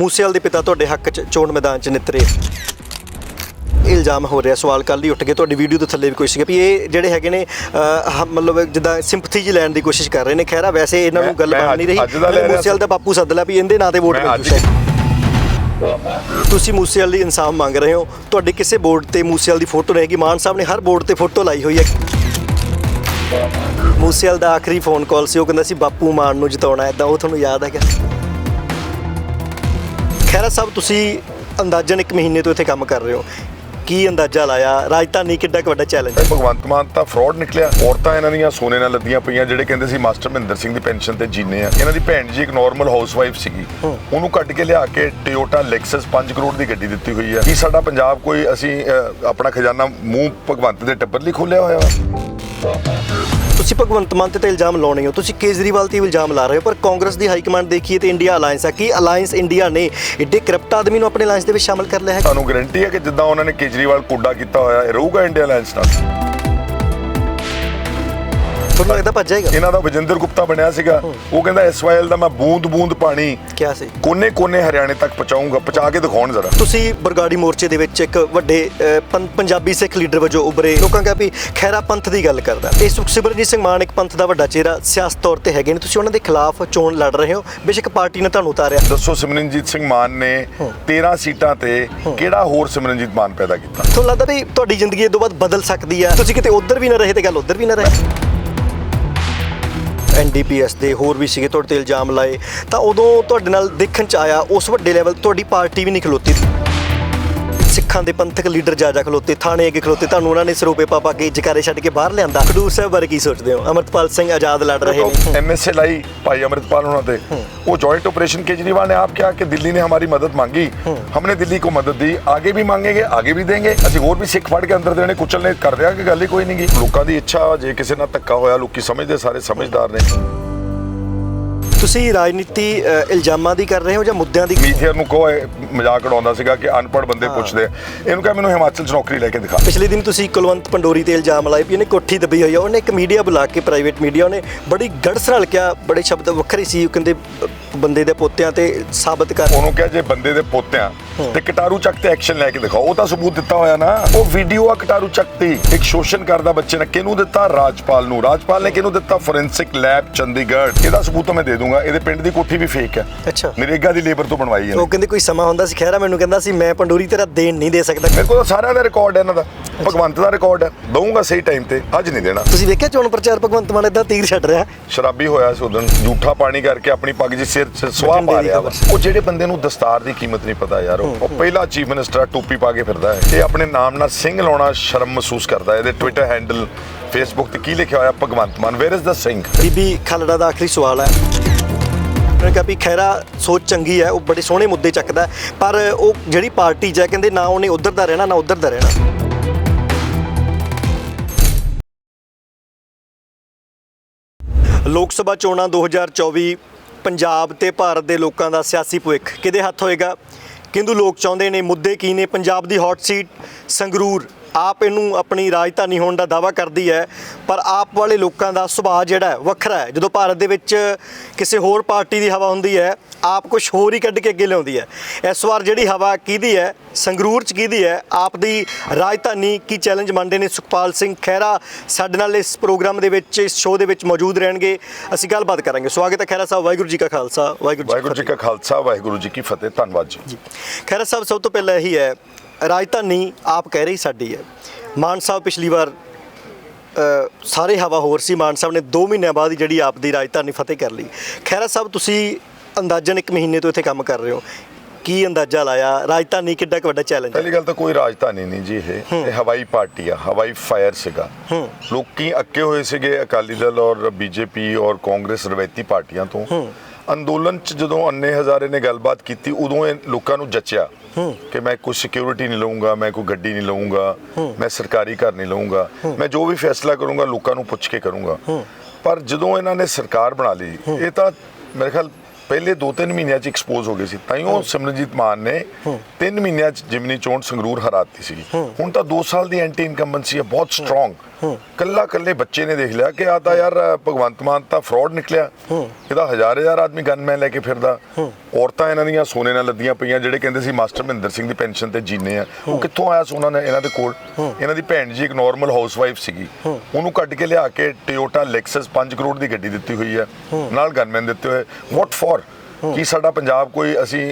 ਮੂਸੇਵਾਲ ਦੇ ਪਿਤਾ ਤੁਹਾਡੇ ਹੱਕ 'ਚ ਚੋਣ ਮੈਦਾਨ 'ਚ ਨਿਤਰੇ। ਇਲਜ਼ਾਮ ਹੋ ਰਿਹਾ ਸਵਾਲ ਕੱਲ ਹੀ ਉੱਠ ਕੇ ਤੁਹਾਡੀ ਵੀਡੀਓ ਦੇ ਥੱਲੇ ਵੀ ਕੋਈ ਸੀਗਾ ਵੀ ਇਹ ਜਿਹੜੇ ਹੈਗੇ ਨੇ ਅਹ, ਹ- ਮਤਲਬ ਜਿੱਦਾਂ ਸਿੰਪਥੀ ਜੀ ਲੈਣ ਦੀ ਕੋਸ਼ਿਸ਼ ਕਰ ਰਹੇ ਨੇ। ਖੈਰਾ ਵੈਸੇ ਇਹਨਾਂ ਨੂੰ ਮੈਂ- ਗੱਲ ਮੈਂ ਬਣ ਨਹੀਂ ਰਹੀ। ਅੱਜ ਦਾ ਲੈ ਰਿਹਾ ਮੂਸੇਵਾਲ ਦਾ ਬਾਪੂ ਸੱਦ ਲਿਆ ਵੀ ਇਹਦੇ ਨਾਂ ਤੇ ਵੋਟ ਮੈਂ ਮਿਲ ਅੱਜ- ਜੂ ਤੁਸੀਂ ਮੂਸੇਵਾਲ ਲਈ ਇਨਸਾਫ ਮੰਗ ਰਹੇ ਹੋ। ਤੁਹਾਡੇ ਕਿਸੇ ਬੋਰਡ ਤੇ ਮੂਸੇਵਾਲ ਦੀ ਫੋਟੋ ਰਹੇਗੀ। ਮਾਨ ਸਾਹਿਬ ਨੇ ਹਰ ਬੋਰਡ ਤੇ ਫੋਟੋ ਲਾਈ ਹੋਈ ਹੈ। ਮੂਸੇਵਾਲ ਦਾ ਆਖਰੀ ਫੋਨ ਕਾਲ ਸੀ। ਉਹ ਕਹਿੰਦਾ ਸੀ ਬਾਪੂ ਮਾਨ ਨੂੰ ਜਿਤਾਉਣਾ ਐਦਾਂ ਉਹ ਤੁਹਾਨੂੰ ਯਾਦ ਹੈਗਾ ਖੈਰਾ ਸਾਹਿਬ ਤੁਸੀਂ ਅੰਦਾਜ਼ਨ ਇੱਕ ਮਹੀਨੇ ਤੋਂ ਇੱਥੇ ਕੰਮ ਕਰ ਰਹੇ ਹੋ। ਕੀ ਅੰਦਾਜ਼ਾ ਲਾਇਆ? ਰਾਜਧਾਨੀ ਕਿੱਡਾ ਕੁ ਵੱਡਾ ਚੈਲੰਜ ਇਹ ਭਗਵੰਤ ਮਾਨ ਤਾਂ ਫਰਾਡ ਨਿਕਲਿਆ। ਔਰਤਾਂ ਇਹਨਾਂ ਦੀਆਂ ਸੋਨੇ ਨਾਲ ਲੱਦੀਆਂ ਪਈਆਂ ਜਿਹੜੇ ਕਹਿੰਦੇ ਸੀ ਮਾਸਟਰ ਮਹਿੰਦਰ ਸਿੰਘ ਦੀ ਪੈਨਸ਼ਨ ਤੇ ਜੀਨੇ ਆ। ਇਹਨਾਂ ਦੀ ਭੈਣ ਜੀ ਇੱਕ ਨਾਰਮਲ ਹਾਊਸਵਾਈਫ ਸੀਗੀ। ਉਹਨੂੰ ਕੱਢ ਕੇ ਲਿਆ ਕੇ ਟੋਯੋਟਾ ਲੈਕਸਸ 5 ਕਰੋੜ ਦੀ ਗੱਡੀ ਦਿੱਤੀ ਹੋਈ ਹੈ ਕੀ ਸਾਡਾ ਪੰਜਾਬ ਕੋਈ ਅਸੀਂ ਆਪਣਾ ਖਜ਼ਾਨਾ ਮੂੰਹ ਭਗਵੰਤ ਦੇ ਟੱਬਰ ਲਈ ਖੋਲਿਆ ਹੋਇਆ? ਵਾ ਤੁਸੀਂ ਭਗਵੰਤ ਮਾਨ ਤੇ ਇਲਜ਼ਾਮ ਲਾਉਣੇ ਹੋ ਤੁਸੀਂ ਕੇਜਰੀਵਾਲ ਤੇ ਇਲਜ਼ਾਮ ਲਾ ਰਹੇ ਹੋ, ਪਰ ਕਾਂਗਰਸ ਦੀ ਹਾਈ ਕਮਾਂਡ ਦੇਖੀਏ ਤੇ ਇੰਡੀਆ ਅਲਾਈਅੰਸ ਹੈ। ਕੀ ਅਲਾਈਅੰਸ ਇੰਡੀਆ ਨੇ ਇੱਡੇ ਕਰਪਟ ਆਦਮੀ ਨੂੰ ਆਪਣੇ ਅਲਾਈਅੰਸ ਦੇ ਵਿੱਚ ਸ਼ਾਮਲ ਕਰ ਲਿਆ ਹੈ? ਤੁਹਾਨੂੰ ਗਾਰੰਟੀ ਹੈ ਕਿ ਜਿੱਦਾਂ ਉਹਨਾਂ ਨੇ ਕੇਜਰੀਵਾਲ ਕੁੱਡਾ ਕੀਤਾ ਹੋਇਆ, ਇਹ ਰਹੂਗਾ ਇੰਡੀਆ ਅਲਾਈਅੰਸ ਨਾਲ? ਤੁਹਾਨੂੰ ਲੱਗਦਾ ਭੱਜ ਜਾਏਗਾ? ਇਹਨਾਂ ਦਾ ਵਿਜੇਂਦਰ ਗੁਪਤਾ ਬਣਿਆ ਸੀਗਾ। ਉਹ ਕਹਿੰਦਾ ਐਸਵਾਈਐਲ ਦਾ ਮੈਂ ਬੂੰਦ ਬੂੰਦ ਪਾਣੀ ਕਿਆ ਸੀ? ਕੋਨੇ ਕੋਨੇ ਹਰਿਆਣੇ ਤੱਕ ਪਹੁੰਚਾਊਂਗਾ। ਪਹੁੰਚਾ ਕੇ ਦਿਖਾਉਣ ਜ਼ਰਾ। ਤੁਸੀਂ ਬਰਗਾੜੀ ਮੋਰਚੇ ਦੇ ਵਿੱਚ ਇੱਕ ਵੱਡੇ ਪੰਜਾਬੀ ਸਿੱਖ ਲੀਡਰ ਵਜੋਂ ਉਭਰੇ। ਲੋਕਾਂ ਕਹਾ ਵੀ ਖੈਰਾ ਪੰਥ ਦੀ ਗੱਲ ਕਰਦਾ। ਇਹ ਸੁਖਸਿਮਰਨਜੀਤ ਸਿੰਘ ਮਾਨ ਇੱਕ ਪੰਥ ਦਾ ਵੱਡਾ ਚਿਹਰਾ ਸਿਆਸਤ ਤੌਰ ਤੇ ਹੈਗੇ ਨੇ। ਤੁਸੀਂ ਉਹਨਾਂ ਦੇ ਖਿਲਾਫ ਚੋਣ ਲੜ ਰਹੇ ਹੋ। ਬੇਸ਼ੱਕ ਪਾਰਟੀ ਨੇ ਤੁਹਾਨੂੰ ਉਤਾਰਿਆ। ਦੱਸੋ ਸਿਮਰਨਜੀਤ ਸਿੰਘ ਮਾਨ ਨੇ 13 ਸੀਟਾਂ ਤੇ ਕਿਹੜਾ ਹੋਰ ਸਿਮਰਨਜੀਤ ਮਾਨ ਪੈਦਾ ਕੀਤਾ? ਤੁਹਾਨੂੰ ਲੱਗਦਾ ਵੀ ਤੁਹਾਡੀ ਜ਼ਿੰਦਗੀ ਇਹ ਤੋਂ ਬਾਅਦ ਬਦਲ ਸਕਦੀ ਆ? ਤੁਸੀਂ ਕਿਤੇ ਉਧਰ ਵੀ ਨਾ ਰਹੇ ਤੇ ਗੱਲ ਉਧਰ ਵੀ ਨਾ ਰਹੇ? ਐਨਡੀਪੀਐਸ ਦੇ ਹੋਰ ਵੀ ਸੀਗੇ, ਤੁਹਾਡੇ ਤੇ ਇਲਜ਼ਾਮ ਲਾਏ। ਤਾਂ ਉਦੋਂ ਤੁਹਾਡੇ ਨਾਲ ਦੇਖਣ ਚ ਆਇਆ, ਉਸ ਵੱਡੇ ਲੈਵਲ ਤੁਹਾਡੀ ਪਾਰਟੀ ਵੀ ਨਹੀਂ ਖਲੋਤੀ। ਸਿੱਖਾਂ ਦੇ ਪੰਥਕ ਲੀਡਰ ਜਾ ਜਾ ਖਲੋਤੇ ਥਾਣੇ ਅੱਗੇ ਖਲੋਤੇ ਤੁਹਾਨੂੰ ਉਹਨਾਂ ਨੇ ਸਰੂਪੇ ਪਾ ਪਾ ਕੇ ਜਕਾਰੇ ਛੱਡ ਕੇ ਬਾਹਰ ਲਿਆਂਦਾ ਖਡੂਰ ਸਾਹਿਬ ਬਾਰੇ ਕੀ ਸੋਚਦੇ ਹੋ ਅਮਰਤਪਾਲ ਸਿੰਘ ਆਜ਼ਾਦ ਲੜ ਰਹੇ ਨੇ एमएसए लाई भाई अमृतपाल होना थे वो जॉइंट ऑपरेशन केजरीवाल ने आप क्या कि दिल्ली ने हमारी मदद मांगी हमने दिल्ली को मदद दी आगे भी मांगेंगे आगे भी देंगे ਅਸੀਂ ਹੋਰ ਵੀ ਸਿੱਖ ਫੜ ਕੇ ਅੰਦਰ ਦੇਣੇ ਕੁਚਲਨੇ ਕਰ ਦਿਆ ਕਿ ਗੱਲ ਹੀ ਕੋਈ ਨਹੀਂ ਗੀ ਲੋਕਾਂ ਦੀ ਇੱਛਾ ਜੇ ਕਿਸੇ ਨਾਲ ਧੱਕਾ ਹੋਇਆ ਲੋਕੀ ਸਮਝਦੇ ਸਾਰੇ ਸਮਝਦਾਰ ਨੇ ਤੁਸੀਂ ਰਾਜਨੀਤੀ ਇਲਜ਼ਾਮਾਂ ਦੀ ਕਰ ਰਹੇ ਹੋ ਜਾਂ ਮੁੱਦਿਆਂ ਦੀ ਮੀਥੀਅਰ ਨੂੰ ਇਹ ਮਜ਼ਾਕ ਉਡਾਉਂਦਾ ਸੀਗਾ ਕਿ ਅਨਪੜ੍ਹ ਬੰਦੇ ਪੁੱਛਦੇ। ਇਹਨੂੰ ਕਹ ਮੈਨੂੰ ਹਿਮਾਚਲ 'ਚ ਨੌਕਰੀ ਲੈ ਕੇ ਦਿਖਾ। ਪਿਛਲੇ ਦਿਨ ਤੁਸੀਂ ਕੁਲਵੰਤ ਪੰਡੋਰੀ ਤੇ ਇਲਜ਼ਾਮ ਲਾਏ ਵੀ ਇਹਨੇ ਕੋਠੀ ਦੱਬੀ ਹੋਈ ਆ। ਉਹਨੇ ਇੱਕ ਮੀਡੀਆ ਬੁਲਾ ਕੇ ਪ੍ਰਾਈਵੇਟ ਮੀਡੀਆ ਉਹਨੇ ਬੜੀ ਗੜਸ ਨਾਲ ਕਿਹਾ ਬੜੇ ਸ਼ਬਦ ਵੱਖਰੇ ਸੀ ਉਹ ਕਹਿੰਦੇ ਬੰਦੇ ਦੇ ਪੋਤਿਆਂ ਤੇ ਸਾਬਤ ਕਰ। ਉਹਨੂੰ ਕਿਹਾ ਜੇ ਬੰਦੇ ਦੇ ਪੋਤਿਆਂ ਤੇ ਕਟਾਰੂ ਚੱਕ ਤੇ ਐਕਸ਼ਨ ਲੈ ਕੇ ਦਿਖਾਓ। ਉਹ ਤਾਂ ਸਬੂਤ ਦਿੱਤਾ ਹੋਇਆ ਨਾ। ਉਹ ਵੀਡੀਓ ਆ ਕਟਾਰੂ ਚੱਕ ਤੇ ਇੱਕ ਸ਼ੋਸ਼ਣ ਕਰਦਾ ਬੱਚੇ ਨੇ। ਕਿਹਨੂੰ ਦਿੱਤਾ? ਰਾਜਪਾਲ ਨੂੰ। ਰਾਜਪਾਲ ਨੇ ਕਿਹਨੂੰ ਦਿੱਤਾ? Forensic lab Chandigarh. ਇਹਦਾ ਸਬੂਤ ਮੈਂ ਦੇ ਦੂੰਗਾ। ਇਹਦੇ ਪਿੰਡ ਦੀ ਕੋਠੀ ਵੀ ਫੇਕ ਹੈ। ਅੱਛਾ। ਨਰੇਗਾ ਦੀ ਲੇਬਰ ਤੋਂ ਬਣਵਾਈ ਹੈ। ਉਹ ਕਹਿੰਦੇ ਕੋਈ ਸਮਾਂ ਹੁੰਦਾ ਸੀ ਖਹਿਰਾ ਮੈਨੂੰ ਕਹਿੰਦਾ ਸੀ ਮੈਂ ਪੰਡੋਰੀ ਤੇਰਾ ਦੇਣ ਨਹੀਂ ਦੇ ਸਕਦਾ। ਮੇਰੇ ਕੋਲ ਤਾਂ ਸਾਰਿਆਂ ਦਾ ਰਿਕਾਰਡ ਹੈ ਇਹਨਾਂ ਦਾ। ਭਗਵੰਤ ਦਾ ਰਿਕਾਰਡ ਹੈ। ਦਊਂਗਾ ਸਹੀ ਟਾਈਮ ਤੇ ਅੱਜ ਨਹੀਂ ਦੇਣਾ। ਤੁਸੀਂ ਵੇਖਿਆ ਚੋਣ ਪ੍ਰਚਾਰ ਭਗਵੰਤ ਮਾਨ ਇਦਾਂ ਤੀਰ ਛੱਡ ਰਿਹਾ? ਸ਼ਰਾਬੀ ਹੋਇਆ ਸੀ ਉਦੋਂ ਝੂਠਾ ਪਾਣੀ ਕਰਕੇ ਆਪਣੀ ਪੱਗ ਜੀ ਸਿਰ 'ਚ ਸਵਾਹ ਪਾ ਰਿਹਾ ਉਹ ਜਿਹੜੇ ਬੰਦੇ ਨੂੰ ਦਸਤਾਰ ਦੀ ਕੀਮਤ ਨਹੀਂ ਪਤਾ ਯਾਰ ਉਹ ਪਹਿਲਾ ਚੀਫ ਮਿਨਿਸਟਰ ਆ ਟੋਪੀ ਪਾ ਕੇ ਫਿਰਦਾ ਹੈ। ਇਹ ਆਪਣੇ ਨਾਮ ਨਾਲ ਸਿੰਘ ਲਾਉਣਾ ਸ਼ਰਮ ਮਹਿਸੂਸ ਕਰਦਾ ਇਹਦੇ ਟਵਿੱਟਰ ਹੈਂਡਲ ਫੇਸਬੁੱਕ ਤੇ ਕੀ ਲਿਖਿਆ ਹੋਇਆ Bhagwant Mann? Where is the Singh Bibi Khalra ਦਾ ਆਖਰੀ ਸਵਾਲ ਹੈ। ਮੈਂ ਕਿਹਾ ਵੀ ਖੈਰਾ ਸੋਚ ਚੰਗੀ ਹੈ, ਉਹ ਬੜੇ ਸੋਹਣੇ ਮੁੱਦੇ ਚੱਕਦਾ ਪਰ ਉਹ ਜਿਹੜੀ ਪਾਰਟੀ 'ਚ ਹੈ, ਕਹਿੰਦੇ ਨਾ ਉਹਨੇ ਉਧਰ ਦਾ ਰਹਿਣਾ, ਨਾ ਉਧਰ ਦਾ ਰਹਿਣਾ। ਲੋਕ ਸਭਾ ਚੋਣਾਂ 2024 ਪੰਜਾਬ ਤੇ ਭਾਰਤ ਦੇ ਲੋਕਾਂ ਦਾ ਸਿਆਸੀ ਭਵਿੱਖ ਕਿਹਦੇ ਹੱਥ ਹੋਏਗਾ? ਕਿੰਦੂ ਲੋਕ ਚਾਹੁੰਦੇ ਨੇ, ਮੁੱਦੇ ਕੀ ਨੇ? ਪੰਜਾਬ ਦੀ ਹੌਟ ਸੀਟ ਸੰਗਰੂਰ। ਆਪ ਇਹਨੂੰ ਆਪਣੀ ਰਾਜਧਾਨੀ ਹੋਣ ਦਾ ਦਾਵਾ ਕਰਦੀ ਹੈ ਪਰ ਆਪ ਵਾਲੇ ਲੋਕਾਂ ਦਾ ਸੁਭਾਅ ਜਿਹੜਾ ਹੈ ਵੱਖਰਾ ਹੈ। ਜਦੋਂ ਭਾਰਤ ਦੇ ਵਿੱਚ ਕਿਸੇ ਹੋਰ ਪਾਰਟੀ ਦੀ ਹਵਾ ਹੁੰਦੀ ਹੈ ਆਪ ਕੁਝ ਹੋਰ ਹੀ ਕੱਢ ਕੇ ਅੱਗੇ ਲਿਆਉਂਦੀ ਹੈ। ਇਸ ਵਾਰ ਜਿਹੜੀ ਹਵਾ ਕਿਹਦੀ ਹੈ ਸੰਗਰੂਰ ਚ ਕਿਹਦੀ ਹੈ ਆਪ ਦੀ ਰਾਜਧਾਨੀ ਕੀ ਚੈਲੰਜ ਮੰਨਦੇ ਨੇ ਸੁਖਪਾਲ ਸਿੰਘ ਖਹਿਰਾ? ਸਾਡੇ ਨਾਲ ਇਸ ਪ੍ਰੋਗਰਾਮ ਦੇ ਵਿੱਚ ਇਸ ਸ਼ੋਅ ਦੇ ਵਿੱਚ ਮੌਜੂਦ ਰਹਿਣਗੇ। ਅਸੀਂ ਗੱਲਬਾਤ ਕਰਾਂਗੇ। ਸਵਾਗਤ ਹੈ ਖਹਿਰਾ ਸਾਹਿਬ ਵਾਹਿਗੁਰੂ ਜੀ ਕਾ ਖਾਲਸਾ ਵਾਹਿਗੁਰੂ ਵਾਹਿਗੁਰੂ ਜੀ ਕੀ ਖਾਲਸਾ ਵਾਹਿਗੁਰੂ ਜੀ ਕੀ ਫਤਿਹ। ਧੰਨਵਾਦ ਜੀ। ਜੀ। ਖਹਿਰਾ ਸਾਹਿਬ ਸਭ ਤੋਂ ਪਹਿਲਾਂ ਇਹੀ ਹੈ ਰਾਜਧਾਨੀ ਆਪ ਕਹਿ ਰਹੀ ਸਾਡੀ ਹੈ। ਮਾਨ ਸਾਹਿਬ ਪਿਛਲੀ ਵਾਰ ਸਾਰੇ ਹਵਾ ਹੋਰ ਸੀ ਮਾਨ ਸਾਹਿਬ ਨੇ 2 ਮਹੀਨਿਆਂ ਬਾਅਦ ਹੀ ਜਿਹੜੀ ਆਪ ਦੀ ਰਾਜਧਾਨੀ ਫਤਿਹ ਕਰ ਲਈ। ਖਹਿਰਾ ਸਾਹਿਬ ਤੁਸੀਂ ਅੰਦਾਜ਼ਨ ਇੱਕ ਮਹੀਨੇ ਤੋਂ ਇੱਥੇ ਕੰਮ ਕਰ ਰਹੇ ਹੋ। ਕੀ ਅੰਦਾਜ਼ਾ ਲਾਇਆ? ਰਾਜਧਾਨੀ ਕਿੱਡਾ ਕੁ ਵੱਡਾ ਚੈਲੰਜ ਹੈ? ਪਹਿਲੀ ਗੱਲ ਤਾਂ ਕੋਈ ਰਾਜਧਾਨੀ ਨਹੀਂ ਜੀ ਇਹ। ਇਹ ਹਵਾਈ ਪਾਰਟੀ ਆ ਹਵਾਈ ਫਾਇਰ ਸੀਗਾ। ਲੋਕੀ ਅੱਕੇ ਹੋਏ ਸੀਗੇ ਅਕਾਲੀ ਦਲ ਔਰ ਬੀਜੇਪੀ ਔਰ ਕਾਂਗਰਸ ਰਵੈਤੀ ਪਾਰਟੀਆਂ ਤੋਂ। ਅੰਦੋਲਨ ਚ ਜਦੋਂ ਅੰਨੇ ਹਜ਼ਾਰੇ ਨੇ ਗੱਲਬਾਤ ਕੀਤੀ ਉਦੋਂ ਇਹ ਲੋਕਾਂ ਨੂੰ ਜੱਚਿਆ ਕਿ ਮੈਂ ਕੋਈ ਸਿਕਿਉਰਿਟੀ ਨਹੀਂ ਲਵਾਂਗਾ ਮੈਂ ਕੋਈ ਗੱਡੀ ਨਹੀਂ ਲਵਾਂਗਾ ਮੈਂ ਸਰਕਾਰੀ ਘਰ ਨਹੀਂ ਲਵਾਂਗਾ ਮੈਂ ਜੋ ਵੀ ਫੈਸਲਾ ਕਰੂੰਗਾ ਲੋਕਾਂ ਨੂੰ ਪੁੱਛ ਕੇ ਕਰੂੰਗਾ। ਪਰ ਜਦੋਂ ਇਹਨਾਂ ਨੇ ਸਰਕਾਰ ਬਣਾ ਲਈ ਇਹ ਤਾਂ ਮੇਰੇ ਖਿਆਲ ਪਹਿਲੇ 2-3 ਮਹੀਨਿਆਂ ਚ ਐਕਸਪੋਜ਼ ਹੋ ਗਏ ਸੀ। ਤਾਂ ਹੀ। ਉਹ ਸਿਮਰਨਜੀਤ ਮਾਨ ਨੇ 3 ਮਹੀਨਿਆਂ ਚ ਜਿਮਨੀ ਚੋਣ ਸੰਗਰੂਰ ਹਰਾਤੀ ਸੀ ਹੁਣ ਤਾਂ 2 ਸਾਲ ਦੀ ਐਂਟੀ ਇਨਕੰਬੈਂਸੀ ਹੈ ਬਹੁਤ ਸਟਰੋਂਗ ਕੱਲਾ ਕੱਲੇ ਬੱਚੇ ਨੇ ਦੇਖ ਲਿਆ ਕਿ ਆ ਤਾਂ ਯਾਰ, ਭਗਵੰਤ ਮਾਨ ਤਾਂ ਫਰਾਡ ਨਿਕਲਿਆ। ਇਹਦਾ ਹਜ਼ਾਰ ਹਜ਼ਾਰ ਆਦਮੀ ਗਨਮੈਨ ਲੈ ਕੇ ਫਿਰਦਾ। ਔਰਤਾਂ ਇਹਨਾਂ ਦੀਆਂ ਸੋਨੇ ਨਾਲ ਲੱਦੀਆਂ ਪਈਆਂ, ਜਿਹੜੇ ਕਹਿੰਦੇ ਸੀ ਮਾਸਟਰ ਮਹਿੰਦਰ ਸਿੰਘ ਦੀ ਪੈਨਸ਼ਨ ਤੇ ਜੀਨੇ ਆ। ਉਹ ਕਿੱਥੋਂ ਆਇਆ ਸੋਨਾ ਇਹਨਾਂ ਦੇ ਕੋਲ? ਇਹਨਾਂ ਦੀ ਭੈਣ ਜੀ ਇੱਕ ਨਾਰਮਲ ਹਾਊਸਵਾਈਫ ਸੀਗੀ। ਉਹਨੂੰ ਕੱਢ ਕੇ ਲਿਆ ਕੇ ਟੋਯੋਟਾ ਲੈਕਸਸ 5 ਕਰੋੜ ਦੀ ਗੱਡੀ ਦਿੱਤੀ ਹੋਈ ਹੈ। ਨਾਲ ਗਨਮੈਨ ਦਿੱਤੇ ਹੋਏ। ਵਾਟ ਫॉर ਕੀ ਸਾਡਾ ਪੰਜਾਬ ਕੋਈ ਅਸੀਂ